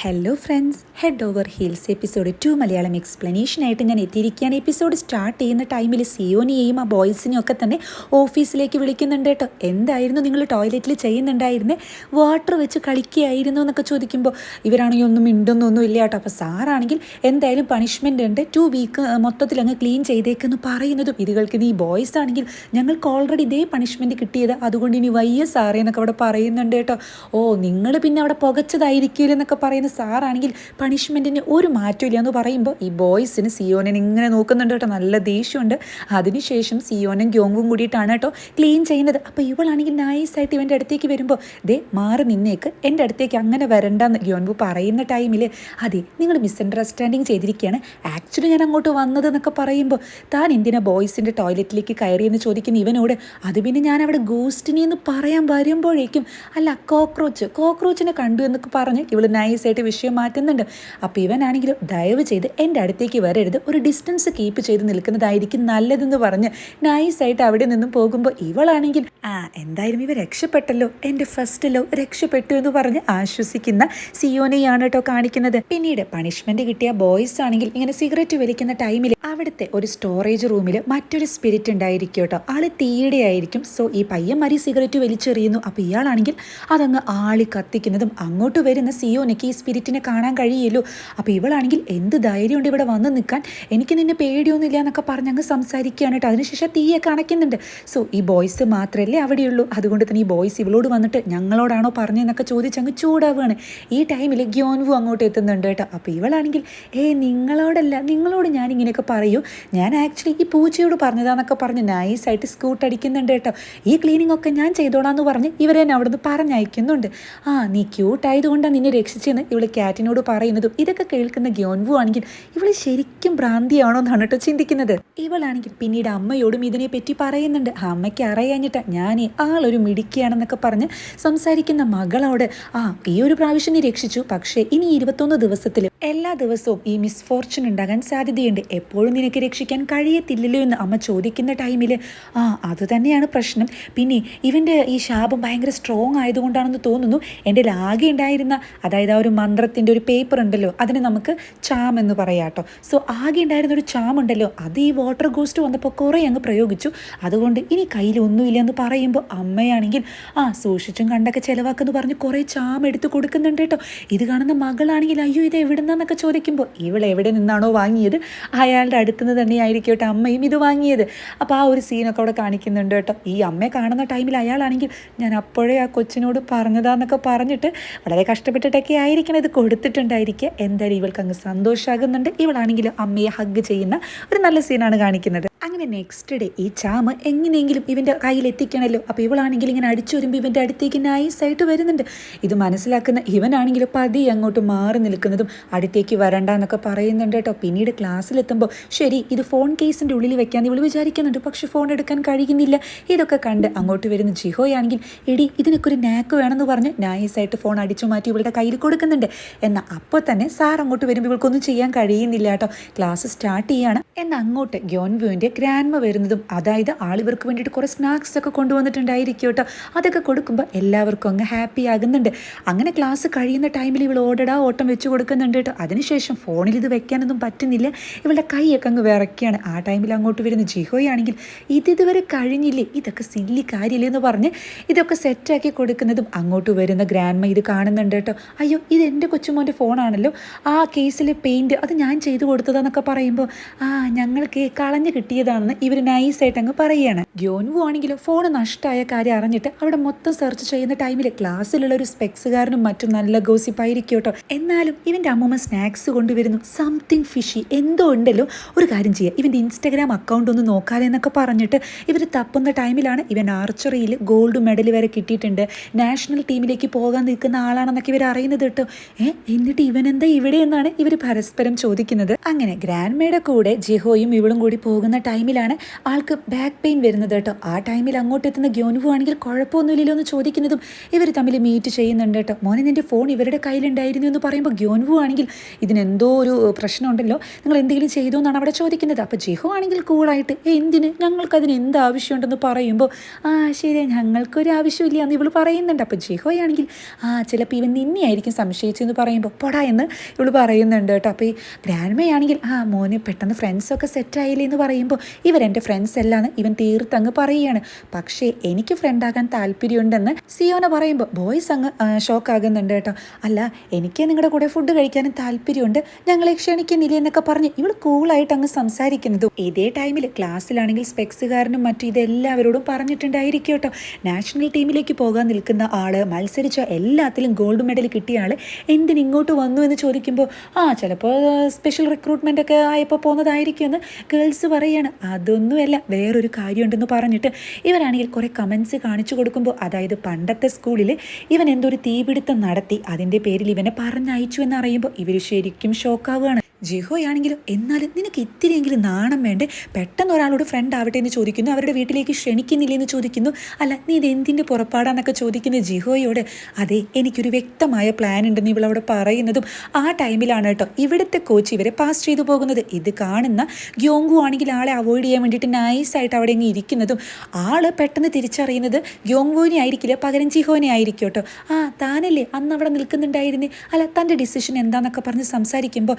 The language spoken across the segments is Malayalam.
Hello friends head over heels episode two Malayalam explanation ആയിട്ട് ഞാൻ എത്തിയിരിക്കുകയാണ്. എപ്പിസോഡ് സ്റ്റാർട്ട് ചെയ്യുന്ന ടൈമിൽ സിയോനെയും ആ ബോയ്സിനെയും ഒക്കെ തന്നെ ഓഫീസിലേക്ക് വിളിക്കുന്നുണ്ട് കേട്ടോ. എന്തായിരുന്നു നിങ്ങൾ ടോയ്ലറ്റിൽ ചെയ്യുന്നുണ്ടായിരുന്നത് വാട്ടർ വെച്ച് കളിക്കുകയായിരുന്നു എന്നൊക്കെ ചോദിക്കുമ്പോൾ ഇവരാണെങ്കിൽ ഒന്നും മിണ്ടുന്നൊന്നും ഇല്ല കേട്ടോ. അപ്പോൾ സാറാണെങ്കിൽ എന്തായാലും പണിഷ്മെന്റ് ഉണ്ട്. ടു വീക്ക് മൊത്തത്തിൽ അങ്ങ് ക്ലീൻ ചെയ്തേക്കെന്ന് പറയുന്നതും ഇത് കേൾക്കുന്ന ഈ ബോയ്സ് ആണെങ്കിൽ ഞങ്ങൾക്ക് ഓൾറെഡി ഇതേ പണിഷ്മെന്റ് കിട്ടിയത്. അതുകൊണ്ട് ഇനി വയ്യ സാറേ എന്നൊക്കെ അവിടെ പറയുന്നുണ്ട് കേട്ടോ. ഓ നിങ്ങൾ പിന്നെ അവിടെ പുകച്ചതായിരിക്കില്ലെന്നൊക്കെ പറയുന്ന സാറാണെങ്കിൽ പണിഷ്മെന്റിന് ഒരു മാറ്റമില്ല എന്ന് പറയുമ്പോൾ ഈ ബോയ്സിന് സിയോനെ ഇങ്ങനെ നോക്കുന്നുണ്ട് കേട്ടോ. നല്ല ദേഷ്യമുണ്ട്. അതിനുശേഷം സിയോനും ഗ്യോങ്ങും കൂടിയിട്ടാണ് കേട്ടോ ക്ലീൻ ചെയ്യുന്നത്. അപ്പോൾ ഇവളാണെങ്കിൽ നൈസായിട്ട് ഇവന്റെ അടുത്തേക്ക് വരുമ്പോൾ ദേ മാറി നിന്നേക്ക്. എന്റെ അടുത്തേക്ക് അങ്ങനെ വരണ്ടെന്ന് ഗ്യോൻബു പറയുന്ന ടൈമിൽ അതെ നിങ്ങൾ മിസ്അണ്ടർസ്റ്റാൻഡിങ് ചെയ്തിരിക്കുകയാണ് ആക്ച്വലി ഞാൻ അങ്ങോട്ട് വന്നത് എന്നൊക്കെ പറയുമ്പോൾ താൻ എന്തിനാ ബോയ്സിന്റെ ടോയ്ലറ്റിലേക്ക് കയറിയെന്ന് ചോദിക്കുന്ന ഇവനോട് അത് പിന്നെ ഞാൻ അവിടെ ഗോസ്റ്റിനെ എന്ന് പറയാൻ വരുമ്പോഴേക്കും അല്ല കോക്രോച്ച് കോക്രോച്ചിനെ കണ്ടു എന്നൊക്കെ പറഞ്ഞ് ഇവൾ നൈസായിട്ട് വിഷയം മാറ്റുന്നുണ്ട്. അപ്പോൾ ഇവനാണെങ്കിലും ദയവ് ചെയ്ത് എന്റെ അടുത്തേക്ക് വരരുത്. ഒരു ഡിസ്റ്റൻസ് കീപ്പ് ചെയ്ത് നിൽക്കുന്നതായിരിക്കും നല്ലതെന്ന് പറഞ്ഞ് നൈസായിട്ട് അവിടെ നിന്നും പോകുമ്പോൾ ഇവളാണെങ്കിൽ ആ എന്തായാലും ഇവ രക്ഷപ്പെട്ടല്ലോ. എന്റെ ഫസ്റ്റ് ലവ് രക്ഷപ്പെട്ടു എന്ന് പറഞ്ഞ് ആശ്വസിക്കുന്ന സിയോനെയാണ് കേട്ടോ കാണിക്കുന്നത്. പിന്നീട് പണിഷ്മെന്റ് കിട്ടിയ ബോയ്സ് ആണെങ്കിൽ ഇങ്ങനെ സിഗരറ്റ് വലിക്കുന്ന ടൈമിൽ അവിടുത്തെ ഒരു സ്റ്റോറേജ് റൂമിൽ മറ്റൊരു സ്പിരിറ്റ് ഉണ്ടായിരിക്കും കേട്ടോ ആൾ തീയുടെ ആയിരിക്കും സോ ഈ പയ്യൻ മരി സിഗരറ്റ് വലിച്ചെറിയുന്നു. അപ്പോൾ ഇയാളാണെങ്കിൽ അതങ്ങ് ആളി കത്തിക്കുന്നതും അങ്ങോട്ട് വരുന്ന സിയോനയ്ക്ക് ഈ സ്പിരിറ്റിനെ കാണാൻ കഴിയുമല്ലോ അപ്പോൾ ഇവളാണെങ്കിൽ എന്ത് ധൈര്യമുണ്ട് ഇവിടെ വന്ന് നിൽക്കാൻ? എനിക്ക് നിന്നെ പേടിയൊന്നുമില്ല എന്നൊക്കെ പറഞ്ഞ് അങ്ങ് സംസാരിക്കുകയാണ് കേട്ടോ. അതിനുശേഷം തീയൊക്കെ അണയ്ക്കുന്നുണ്ട് സോ ഈ ബോയ്സ് മാത്രമല്ലേ അവിടെയുള്ളൂ. അതുകൊണ്ട് തന്നെ ഈ ബോയ്സ് ഇവളോട് വന്നിട്ട് ഞങ്ങളോടാണോ പറഞ്ഞതെന്നൊക്കെ ചോദിച്ച് അങ്ങ് ചൂടാവുകയാണ് ഈ ടൈമിൽ ഗ്യോൻവു അങ്ങോട്ട് എത്തുന്നുണ്ട് കേട്ടോ. അപ്പോൾ ഇവളാണെങ്കിൽ ഏ നിങ്ങളോടല്ല നിങ്ങളോട് ഞാൻ ഇങ്ങനെയൊക്കെ പറയൂ. ഞാൻ ആക്ച്വലി ഈ പൂച്ചയോട് പറഞ്ഞതാന്നൊക്കെ പറഞ്ഞ് നൈസായിട്ട് സ്കൂട്ട് അടിക്കുന്നുണ്ട് കേട്ടോ. ഈ ക്ലീനിങ് ഒക്കെ ഞാൻ ചെയ്തോളാന്ന് പറഞ്ഞ് ഇവരെ എന്നെ അവിടുന്ന് പറഞ്ഞയക്കുന്നുണ്ട്. ആ നീ ക്യൂട്ടായതുകൊണ്ടാണ് നിന്നെ രക്ഷിച്ചെന്ന് ഇവൾ കാറ്റിനോട് പറയുന്നതും ഇതൊക്കെ കേൾക്കുന്ന ഗ്യോൻവു ആണെങ്കിൽ ഇവൾ ശരിക്കും ഭ്രാന്തിയാണോ എന്നാണ് കേട്ടോ ചിന്തിക്കുന്നത്. ഇവളാണെങ്കിൽ പിന്നീട് അമ്മയോടും ഇതിനെ പറ്റി പറയുന്നുണ്ട് അമ്മയ്ക്ക് അറിയാഞ്ഞിട്ട് ഞാൻ ആളൊരു മിടുക്കിയാണെന്നൊക്കെ പറഞ്ഞ് സംസാരിക്കുന്ന മകളോട് ആ ഈ ഒരു പ്രാവശ്യം നീ രക്ഷിച്ചു. പക്ഷേ ഇനി ഇരുപത്തൊന്ന് ദിവസത്തിൽ എല്ലാ ദിവസവും ഈ മിസ്ഫോർച്യൂൺ ഉണ്ടാകാൻ സാധ്യതയുണ്ട്. എപ്പോഴും നിനക്ക് രക്ഷിക്കാൻ കഴിയത്തില്ലല്ലോ എന്ന് അമ്മ ചോദിക്കുന്ന ടൈമിൽ ആ അത് തന്നെയാണ് പ്രശ്നം. പിന്നെ ഇവന്റെ ഈ ശാപം ഭയങ്കര സ്ട്രോങ് ആയതുകൊണ്ടാണെന്ന് തോന്നുന്നു. എന്റെ ആകെ ഉണ്ടായിരുന്ന അതായത് ആ ഒരു മന്ത്രത്തിന്റെ ഒരു പേപ്പർ ഉണ്ടല്ലോ അതിന് നമുക്ക് ചാം എന്ന് പറയാം കേട്ടോ. സോ ആകെ ഉണ്ടായിരുന്ന ഒരു ചാം ഉണ്ടല്ലോ അത് ഈ വാട്ടർ ഗോസ്റ്റ് വന്നപ്പോൾ കുറേ അങ്ങ് പ്രയോഗിച്ചു. അതുകൊണ്ട് ഇനി കയ്യിൽ ഒന്നുമില്ല എന്ന് പറയുമ്പോൾ അമ്മയാണെങ്കിൽ ആ സൂക്ഷിച്ചും കണ്ടൊക്കെ ചിലവാക്കെന്ന് പറഞ്ഞ് കുറേ ചാം എടുത്ത് കൊടുക്കുന്നുണ്ട് കേട്ടോ. ഇത് കാണുന്ന മകളാണെങ്കിൽ അയ്യോ ഇത് എവിടുന്നാന്നൊക്കെ ചോദിക്കുമ്പോൾ ഇവൾ എവിടെ നിന്നാണോ വാങ്ങിയത്? അയാളുടെ അടുത്ത് നിന്ന് തന്നെയായിരിക്കും കേട്ടോ അമ്മയും ഇത് വാങ്ങിയത്. അപ്പോൾ ആ ഒരു സീനൊക്കെ അവിടെ കാണിക്കുന്നുണ്ട് കേട്ടോ. ഈ അമ്മയെ കാണുന്ന ടൈമിൽ അയാളാണെങ്കിൽ ഞാൻ അപ്പോഴേ ആ കൊച്ചിനോട് പറഞ്ഞതാന്നൊക്കെ പറഞ്ഞിട്ട് വളരെ കഷ്ടപ്പെട്ടിട്ടൊക്കെ ആയിരിക്കണം. ഇത് കൊടുത്തിട്ടുണ്ടായിരിക്കുക എന്തായാലും ഇവൾക്ക് അങ്ങ് സന്തോഷമാകുന്നുണ്ട് ഇവളാണെങ്കിലും അമ്മയെ ഹഗ് ചെയ്യുന്ന ഒരു നല്ല സീനാണ് കാണിക്കുന്നത്. അങ്ങനെ നെക്സ്റ്റ് ഡേ ഈ ചാമ് എങ്ങനെയെങ്കിലും ഇവന്റെ കയ്യിൽ എത്തിക്കണമല്ലോ അപ്പോൾ ഇവളാണെങ്കിൽ ഇങ്ങനെ അടിച്ചു വരുമ്പോൾ ഇവന്റെ അടുത്തേക്ക് നൈസായിട്ട് വരുന്നുണ്ട്. ഇത് മനസ്സിലാക്കുന്ന ഇവനാണെങ്കിൽ പതി അങ്ങോട്ട് മാറി നിൽക്കുന്നതും അടുത്തേക്ക് വരണ്ട എന്നൊക്കെ പറയുന്നുണ്ട് കേട്ടോ. പിന്നീട് ക്ലാസ്സിലെത്തുമ്പോൾ ശരി ഇത് ഫോൺ കേസിന്റെ ഉള്ളിൽ വെക്കാൻ ഇവൾ വിചാരിക്കുന്നുണ്ട് പക്ഷെ ഫോൺ എടുക്കാൻ കഴിയുന്നില്ല. ഇതൊക്കെ കണ്ട് അങ്ങോട്ട് വരുന്ന ജിഹോയാണെങ്കിൽ എടി ഇതിനൊക്കെ ഒരു നാക്ക് വേണമെന്ന് പറഞ്ഞ് നൈസായിട്ട് ഫോൺ അടിച്ചു മാറ്റി ഇവളുടെ കയ്യിൽ കൊടുക്കുന്നുണ്ട്. എന്നാൽ അപ്പോൾ തന്നെ സാർ അങ്ങോട്ട് വരുമ്പോൾ ഇവൾക്കൊന്നും ചെയ്യാൻ കഴിയുന്നില്ല കേട്ടോ. ക്ലാസ് സ്റ്റാർട്ട് ചെയ്യാണ്. എന്നാൽ അങ്ങോട്ട് ഗ്യോൻവ്യൂവിന്റെ ഗ്രാൻഡ്മ വരുന്നതും അതായത് ആളിവർക്ക് വേണ്ടിയിട്ട് കുറേ സ്നാക്സ് ഒക്കെ കൊണ്ടുവന്നിട്ടുണ്ടായിരിക്കും കേട്ടോ. അതൊക്കെ കൊടുക്കുമ്പോൾ എല്ലാവർക്കും അങ്ങ് ഹാപ്പി ആകുന്നുണ്ട്. അങ്ങനെ ക്ലാസ് കഴിയുന്ന ടൈമിൽ ഇവൾ ഓടടാ ഓട്ടം വെച്ച് കൊടുക്കുന്നുണ്ട് കേട്ടോ. അതിനുശേഷം ഫോണിൽ ഇത് വെക്കാനൊന്നും പറ്റുന്നില്ല. ഇവളുടെ കൈയൊക്കെ അങ്ങ് വിറയ്ക്കുകയാണ്. ആ ടൈമിൽ അങ്ങോട്ട് വരുന്ന ജിഹോയാണെങ്കിൽ ഇത് ഇതുവരെ കഴിഞ്ഞില്ലേ? ഇതൊക്കെ സില്ലി കാര്യമില്ലേ എന്ന് പറഞ്ഞ് ഇതൊക്കെ സെറ്റാക്കി കൊടുക്കുന്നതും അങ്ങോട്ട് വരുന്ന ഗ്രാൻഡ്മ ഇത് കാണുന്നുണ്ട് കേട്ടോ. അയ്യോ ഇത് എന്റെ കൊച്ചുമോന്റെ ഫോണാണല്ലോ. ആ കേസിലെ പെയിന്റ് അത് ഞാൻ ചെയ്തു കൊടുത്തതാന്നൊക്കെ പറയുമ്പോൾ ആ ഞങ്ങൾക്ക് കളഞ്ഞു കിട്ടിയതാണെന്ന് ഇവർ നൈസായിട്ട് അങ്ങ് പറയുകയാണ് ഗ്യോൻവു ആണെങ്കിലും ഫോൺ നഷ്ടമായ കാര്യം അറിഞ്ഞിട്ട് അവിടെ മൊത്തം സെർച്ച് ചെയ്യുന്ന ടൈമിൽ ക്ലാസ്സിലുള്ള ഒരു സ്പെക്സുകാരനും മറ്റും നല്ല ഗോസിപ്പായിരിക്കും കേട്ടോ. എന്നാലും ഇവന്റെ അമ്മൂമ്മ സ്നാക്സ് കൊണ്ടുവരുന്നു. സംതിങ് ഫിഷി എന്തോ ഉണ്ടല്ലോ. ഒരു കാര്യം ചെയ്യുക ഇവന്റെ ഇൻസ്റ്റാഗ്രാം അക്കൗണ്ട് ഒന്ന് നോക്കാലെന്നൊക്കെ പറഞ്ഞിട്ട് ഇവർ തപ്പുന്ന ടൈമിലാണ് ഇവൻ ആർച്ചറിയിൽ ഗോൾഡ് മെഡൽ വരെ കിട്ടിയിട്ടുണ്ട്. നാഷണൽ ടീമിലേക്ക് പോകാൻ നിൽക്കുന്ന ആളാണെന്നൊക്കെ ഇവർ അറിയുന്നത് കേട്ടോ. ഏ എന്നിട്ട് ഇവൻ എന്താ ഇവിടെ എന്നാണ് ഇവർ പരസ്പരം ചോദിക്കുന്നത്. അങ്ങനെ ഗ്രാൻഡ്മയുടെ കൂടെ ജിഹോയും ഇവളും കൂടി പോകുന്ന ടൈമിലാണ് ആൾക്ക് ബാക്ക് പെയിൻ വരുന്നത് കേട്ടോ. ആ ടൈമിൽ അങ്ങോട്ട് എത്തുന്ന ഗ്യോൻവു ആണെങ്കിൽ കുഴപ്പമൊന്നുമില്ലല്ലോ എന്ന് ചോദിക്കുന്നതും ഇവർ തമ്മിൽ മീറ്റ് ചെയ്യുന്നുണ്ട് കേട്ടോ. മോനെ നിന്റെ ഫോൺ ഇവരുടെ കയ്യിലുണ്ടായിരുന്നു എന്ന് പറയുമ്പോൾ ഗ്യോൻവു ആണെങ്കിൽ ഇതിനെന്തോ ഒരു പ്രശ്നമുണ്ടല്ലോ. നിങ്ങൾ എന്തെങ്കിലും ചെയ്തു എന്നാണ് അവിടെ ചോദിക്കുന്നത്. അപ്പോൾ ജിഹു ആണെങ്കിൽ കൂളായിട്ട് "ഏയ്, എന്തിന്? ഞങ്ങൾക്കതിന് എന്ത് ആവശ്യമുണ്ടെന്ന് പറയുമ്പോൾ ആ ശരി ഞങ്ങൾക്കൊരു ആവശ്യമില്ല എന്ന് ഇവൾ പറയുന്നുണ്ട് അപ്പോൾ ജിഹോയാണെങ്കിൽ ആ ചിലപ്പോൾ ഇവൻ നിന്നെയായിരിക്കും സംശയിച്ചെന്ന് പറയുമ്പോൾ പൊടാ എന്ന് ഇവൾ പറയുന്നുണ്ട് കേട്ടോ. അപ്പോൾ ഈ ഗ്രാൻഡ്മയാണെങ്കിൽ ആ മോനെ പെട്ടെന്ന് ഫ്രണ്ട്സൊക്കെ സെറ്റായില്ലേ എന്ന് പറയുമ്പോൾ ഇവരെന്റെ ഫ്രണ്ട്സ് അല്ലാന്ന് ഇവൻ തീർത്തങ്ങ് പറയുകയാണ്. പക്ഷേ എനിക്ക് ഫ്രണ്ടാകാൻ താല്പര്യമുണ്ടെന്ന് സിയോന പറയുമ്പോൾ ബോയ്സ് അങ്ങ് ഷോക്ക് ആകുന്നുണ്ട് കേട്ടോ. അല്ല എനിക്ക് നിങ്ങളുടെ കൂടെ ഫുഡ് കഴിക്കാനും താല്പര്യമുണ്ട്. ഞങ്ങളെ ക്ഷണിക്കുന്നില്ല എന്നൊക്കെ പറഞ്ഞ് ഇവൾ കൂളായിട്ട് അങ്ങ് സംസാരിക്കുന്നതും. ഇതേ ടൈമിൽ ക്ലാസ്സിലാണെങ്കിൽ സ്പെക്സുകാരനും മറ്റും ഇതെല്ലാവരോടും പറഞ്ഞിട്ടുണ്ടായിരിക്കും കേട്ടോ. നാഷണൽ ടീമിലേക്ക് പോകാൻ നിൽക്കുന്ന ആൾ മത്സരിച്ച എല്ലാത്തിലും ഗോൾഡ് മെഡൽ കിട്ടിയ ആൾ എന്തിന് ഇങ്ങോട്ട് വന്നു എന്ന് ചോദിക്കുമ്പോൾ ആ ചിലപ്പോൾ സ്പെഷ്യൽ റിക്രൂട്ട്മെന്റ് ഒക്കെ ആയപ്പോൾ പോകുന്നതായിരിക്കും എന്ന് ഗേൾസ് പറയാണ്. അതൊന്നുമല്ല വേറൊരു കാര്യമുണ്ടെന്ന് പറഞ്ഞിട്ട് ഇവരാണെങ്കിൽ കുറേ കമൻസ് കാണിച്ചു കൊടുക്കുമ്പോൾ അതായത് പണ്ടത്തെ സ്കൂളിൽ ഇവൻ എന്തൊരു തീപിടുത്തം നടത്തി അതിന്റെ പേരിൽ ഇവനെ പറഞ്ഞയച്ചു എന്നറിയുമ്പോൾ ഇവർ ശരിക്കും ഷോക്കാവുകയാണ് ജിഹോയാണെങ്കിലും എന്നാലും നിനക്ക് ഇത്തിരിയെങ്കിലും നാണം വേണ്ടേ? പെട്ടെന്ന് ഒരാളോട് ഫ്രണ്ട് ആവട്ടെ എന്ന് ചോദിക്കുന്നു. അവരുടെ വീട്ടിലേക്ക് ക്ഷണിക്കുന്നില്ല എന്ന് ചോദിക്കുന്നു. അല്ല നീ ഇത് എന്തിന്റെ പുറപ്പാടാന്നൊക്കെ ചോദിക്കുന്ന ജിഹോയോട് അതെ എനിക്കൊരു വ്യക്തമായ പ്ലാൻ ഉണ്ടെന്ന് ഇവളവിടെ പറയുന്നതും ആ ടൈമിലാണ് കേട്ടോ. ഇവിടുത്തെ കോച്ച് ഇവരെ പാസ് ചെയ്തു പോകുന്നത്. ഇത് കാണുന്ന ഗ്യോങ്കു ആണെങ്കിൽ ആളെ അവോയ്ഡ് ചെയ്യാൻ വേണ്ടിയിട്ട് നൈസായിട്ട് അവിടെ ഇങ്ങനെ ഇരിക്കുന്നതും ആൾ പെട്ടെന്ന് തിരിച്ചറിയുന്നത് ഗ്യോങ്കുവിനെ ആയിരിക്കില്ല? പകരം ജിഹോനെ ആയിരിക്കും കേട്ടോ. ആ താനല്ലേ അന്ന് അവിടെ നിൽക്കുന്നുണ്ടായിരുന്നേ? അല്ല തന്റെ ഡിസിഷൻ എന്താണെന്നൊക്കെ പറഞ്ഞ് സംസാരിക്കുമ്പോൾ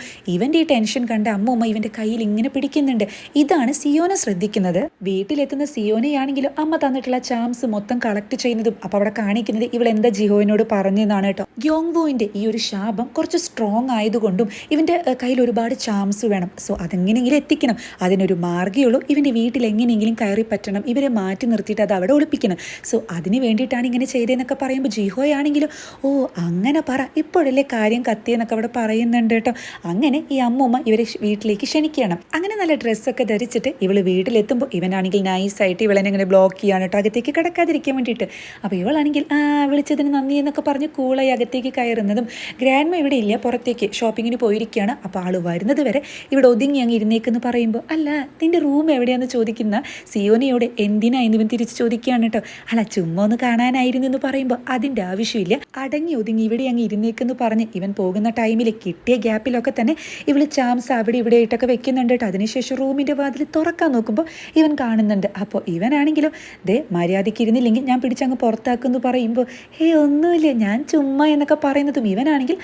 ഇവന്റെ ഈ ടെൻഷൻ കണ്ട് അമ്മൂമ്മ ഇവന്റെ കയ്യിൽ ഇങ്ങനെ പിടിക്കുന്നുണ്ട്. ഇതാണ് സിയോനെ ശ്രദ്ധിക്കുന്നത്. വീട്ടിലെത്തുന്ന സിയോനെയാണെങ്കിലും അമ്മ തന്നിട്ടുള്ള ചാംസ് മൊത്തം കളക്ട് ചെയ്യുന്നതും അപ്പോൾ അവിടെ കാണിക്കുന്നത് ഇവൾ എന്താ ജിഹോയിനോട് പറഞ്ഞതെന്നാണ് കേട്ടോ. ഗ്യോങ്വുവിന്റെ ഈ ഒരു ശാപം കുറച്ച് സ്ട്രോങ് ആയതുകൊണ്ടും ഇവന്റെ കയ്യിൽ ഒരുപാട് ചാംസ് വേണം. സോ അതെങ്ങനെയെങ്കിലും എത്തിക്കണം. അതിനൊരു മാർഗമുള്ളൂ ഇവന്റെ വീട്ടിൽ എങ്ങനെയെങ്കിലും കയറി പറ്റണം. ഇവരെ മാറ്റി നിർത്തിയിട്ട് അത് അവിടെ ഒളിപ്പിക്കണം. സോ അതിന് വേണ്ടിയിട്ടാണ് ഇങ്ങനെ ചെയ്തതെന്നൊക്കെ പറയുമ്പോൾ ജിഹോയാണെങ്കിലും ഓ അങ്ങനെ പറ. ഇപ്പോഴല്ലേ കാര്യം കത്തിയെന്നൊക്കെ അവിടെ പറയുന്നുണ്ട് കേട്ടോ. അങ്ങനെ ഈ അമ്മൂമ്മ ഇവരെ വീട്ടിലേക്ക് ക്ഷണിക്കണം. അങ്ങനെ നല്ല ഡ്രസ്സൊക്കെ ധരിച്ചിട്ട് ഇവൾ വീട്ടിലെത്തുമ്പോൾ ഇവനാണെങ്കിൽ നൈസായിട്ട് ഇവളെന്നെ ഇങ്ങനെ ബ്ലോക്ക് ചെയ്യാണ് കേട്ടോ അകത്തേക്ക് കിടക്കാതിരിക്കാൻ വേണ്ടിയിട്ട്. അപ്പോൾ ഇവളാണെങ്കിൽ ആ വിളിച്ചതിന് നന്ദി എന്നൊക്കെ പറഞ്ഞ് കൂളായി അകത്തേക്ക് കയറുന്നതും ഗ്രാൻഡ്മ ഇവിടെ ഇല്ല പുറത്തേക്ക് ഷോപ്പിങ്ങിന് പോയിരിക്കുകയാണ്. അപ്പോൾ ആൾ വരുന്നത് വരെ ഇവിടെ ഒതുങ്ങി അങ്ങ് ഇരുന്നേക്കെന്ന് പറയുമ്പോൾ അല്ല നിന്റെ റൂം എവിടെയാണെന്ന് ചോദിക്കുന്ന സിയോനയോട് എന്തിനാ എന്ന് ഇവൻ തിരിച്ച് ചോദിക്കുകയാണ് കേട്ടോ അല്ല ചുമ്മാ ഒന്ന് കാണാനായിരുന്നു എന്ന് പറയുമ്പോൾ അതിന്റെ ആവശ്യമില്ല. അടങ്ങി ഒതുങ്ങി ഇവിടെ അങ്ങ് ഇരുന്നേക്കെന്ന് പറഞ്ഞ് ഇവൻ പോകുന്ന ടൈമിൽ കിട്ടിയ ഗ്യാപ്പിലൊക്കെ തന്നെ ഇവൾ ചാംസ് അവിടെ ഇവിടെ ആയിട്ടൊക്കെ വെക്കുന്നുണ്ട് കേട്ടോ അതിനുശേഷം റൂമിന്റെ വാതിൽ തുറക്കാൻ നോക്കുമ്പോൾ ഇവൻ കാണുന്നുണ്ട്. അപ്പോൾ ഇവനാണെങ്കിലും ദേ മര്യാദയ്ക്ക് ഇരുന്നില്ലെങ്കിൽ ഞാൻ പിടിച്ചങ്ങ് പുറത്താക്കുമെന്ന് പറയുമ്പോൾ ഹേ ഒന്നുമില്ല ഞാൻ ചുമ്മാ എന്നൊക്കെ പറയുന്നതും ഇവനാണെങ്കിൽ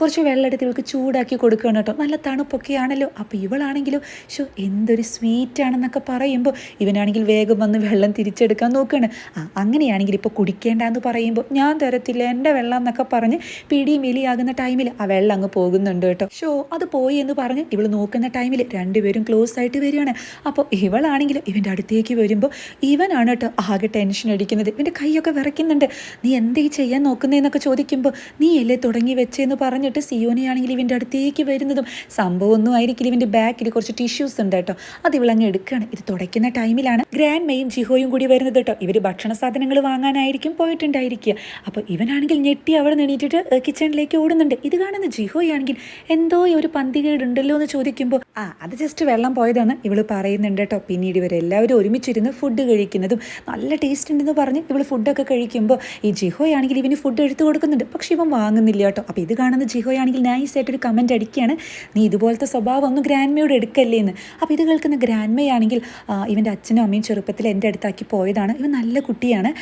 കുറച്ച് വെള്ളം എടുത്ത് ഇവൾക്ക് ചൂടാക്കി കൊടുക്കുകയാണ് കേട്ടോ നല്ല തണുപ്പൊക്കെ ആണല്ലോ. അപ്പോൾ ഇവളാണെങ്കിലും ഷോ എന്തൊരു സ്വീറ്റ് ആണെന്നൊക്കെ പറയുമ്പോൾ ഇവനാണെങ്കിൽ വേഗം വന്ന് വെള്ളം തിരിച്ചെടുക്കാൻ നോക്കുകയാണ് ആ അങ്ങനെയാണെങ്കിൽ ഇപ്പോൾ കുടിക്കേണ്ട എന്ന് പറയുമ്പോൾ ഞാൻ തരത്തില്ല എന്റെ വെള്ളം എന്നൊക്കെ പറഞ്ഞ് പിടിയും എലിയാകുന്ന ടൈമിൽ ആ വെള്ളം അങ്ങ് പോകുന്നുണ്ട് കേട്ടോ ഷോ അത് പോയി എന്ന് പറഞ്ഞ് ഇവൾ നോക്കുന്ന ടൈമിൽ രണ്ടുപേരും ക്ലോസ് ആയിട്ട് വരികയാണ്. അപ്പോൾ ഇവളാണെങ്കിൽ ഇവന്റെ അടുത്തേക്ക് വരുമ്പോൾ ഇവനാണ് കേട്ടോ ആകെ ടെൻഷൻ അടിക്കുന്നത്. ഇവന്റെ കൈയൊക്കെ വിറയ്ക്കുന്നുണ്ട്. നീ എന്തേ ചെയ്യാൻ നോക്കുന്നതെന്നൊക്കെ ചോദിക്കുമ്പോൾ നീ അല്ലേ തുടങ്ങി വെച്ചെന്ന് പറഞ്ഞിട്ട് സിയോനെയാണെങ്കിൽ ഇവന്റെ അടുത്തേക്ക് വരുന്നതും സംഭവമൊന്നും ആയിരിക്കില്ല. ഇവന്റെ ബാക്കിൽ കുറച്ച് ടിഷ്യൂസ് ഉണ്ട് കേട്ടോ അത് ഇവളങ്ങ് എടുക്കുകയാണ് ഇത് തുടയ്ക്കുന്ന ടൈമിലാണ് ഗ്രാൻഡ് മെയും ജിഹോയും കൂടി വരുന്നത് കേട്ടോ ഇവർ ഭക്ഷണ സാധനങ്ങൾ വാങ്ങാനായിരിക്കും പോയിട്ടുണ്ടായിരിക്കുക. അപ്പോൾ ഇവനാണെങ്കിൽ ഞെട്ടി അവിടെ നിന്നിട്ട് കിച്ചണിലേക്ക് ഓടുന്നുണ്ട്. ഇത് കാണുന്ന ജിഹോയാണെങ്കിൽ എന്തോ ഒരു പന്തികേടുണ്ടല്ലോ എന്ന് ചോദിക്കുമ്പോൾ ആ അത് ജസ്റ്റ് വെള്ളം പോയതാണ്. ഇവൾ പറയുന്നുണ്ട് കേട്ടോ പിന്നീട് ഇവരെല്ലാവരും ഒരുമിച്ചിരുന്ന് ഫുഡ് കഴിക്കുന്നതും നല്ല ടേസ്റ്റ് ഉണ്ടെന്ന് പറഞ്ഞ് ഇവൾ ഫുഡൊക്കെ കഴിക്കുമ്പോൾ ഈ ജിഹോയാണെങ്കിൽ ഇവന് ഫുഡ് എടുത്തു കൊടുക്കുന്നുണ്ട്. പക്ഷെ ഇവൻ വാങ്ങുന്നില്ല കേട്ടോ അപ്പോൾ ഇത് കാണുന്ന ജിഹോയാണെങ്കിൽ നൈസായിട്ടൊരു കമന്റ് അടിക്കുകയാണ് നീ ഇതുപോലത്തെ സ്വഭാവം ഒന്നും ഗ്രാൻഡ്മയോട് എടുക്കല്ലേ എന്ന്. അപ്പോൾ ഇത് കേൾക്കുന്ന ഗ്രാൻഡ്മയാണെങ്കിൽ ഇവന്റെ അച്ഛനും അമ്മയും ചെറുപ്പത്തിൽ എന്റെ അടുത്താക്കി പോയതാണ്. ഇവൻ നല്ല കുട്ടിയാണ്.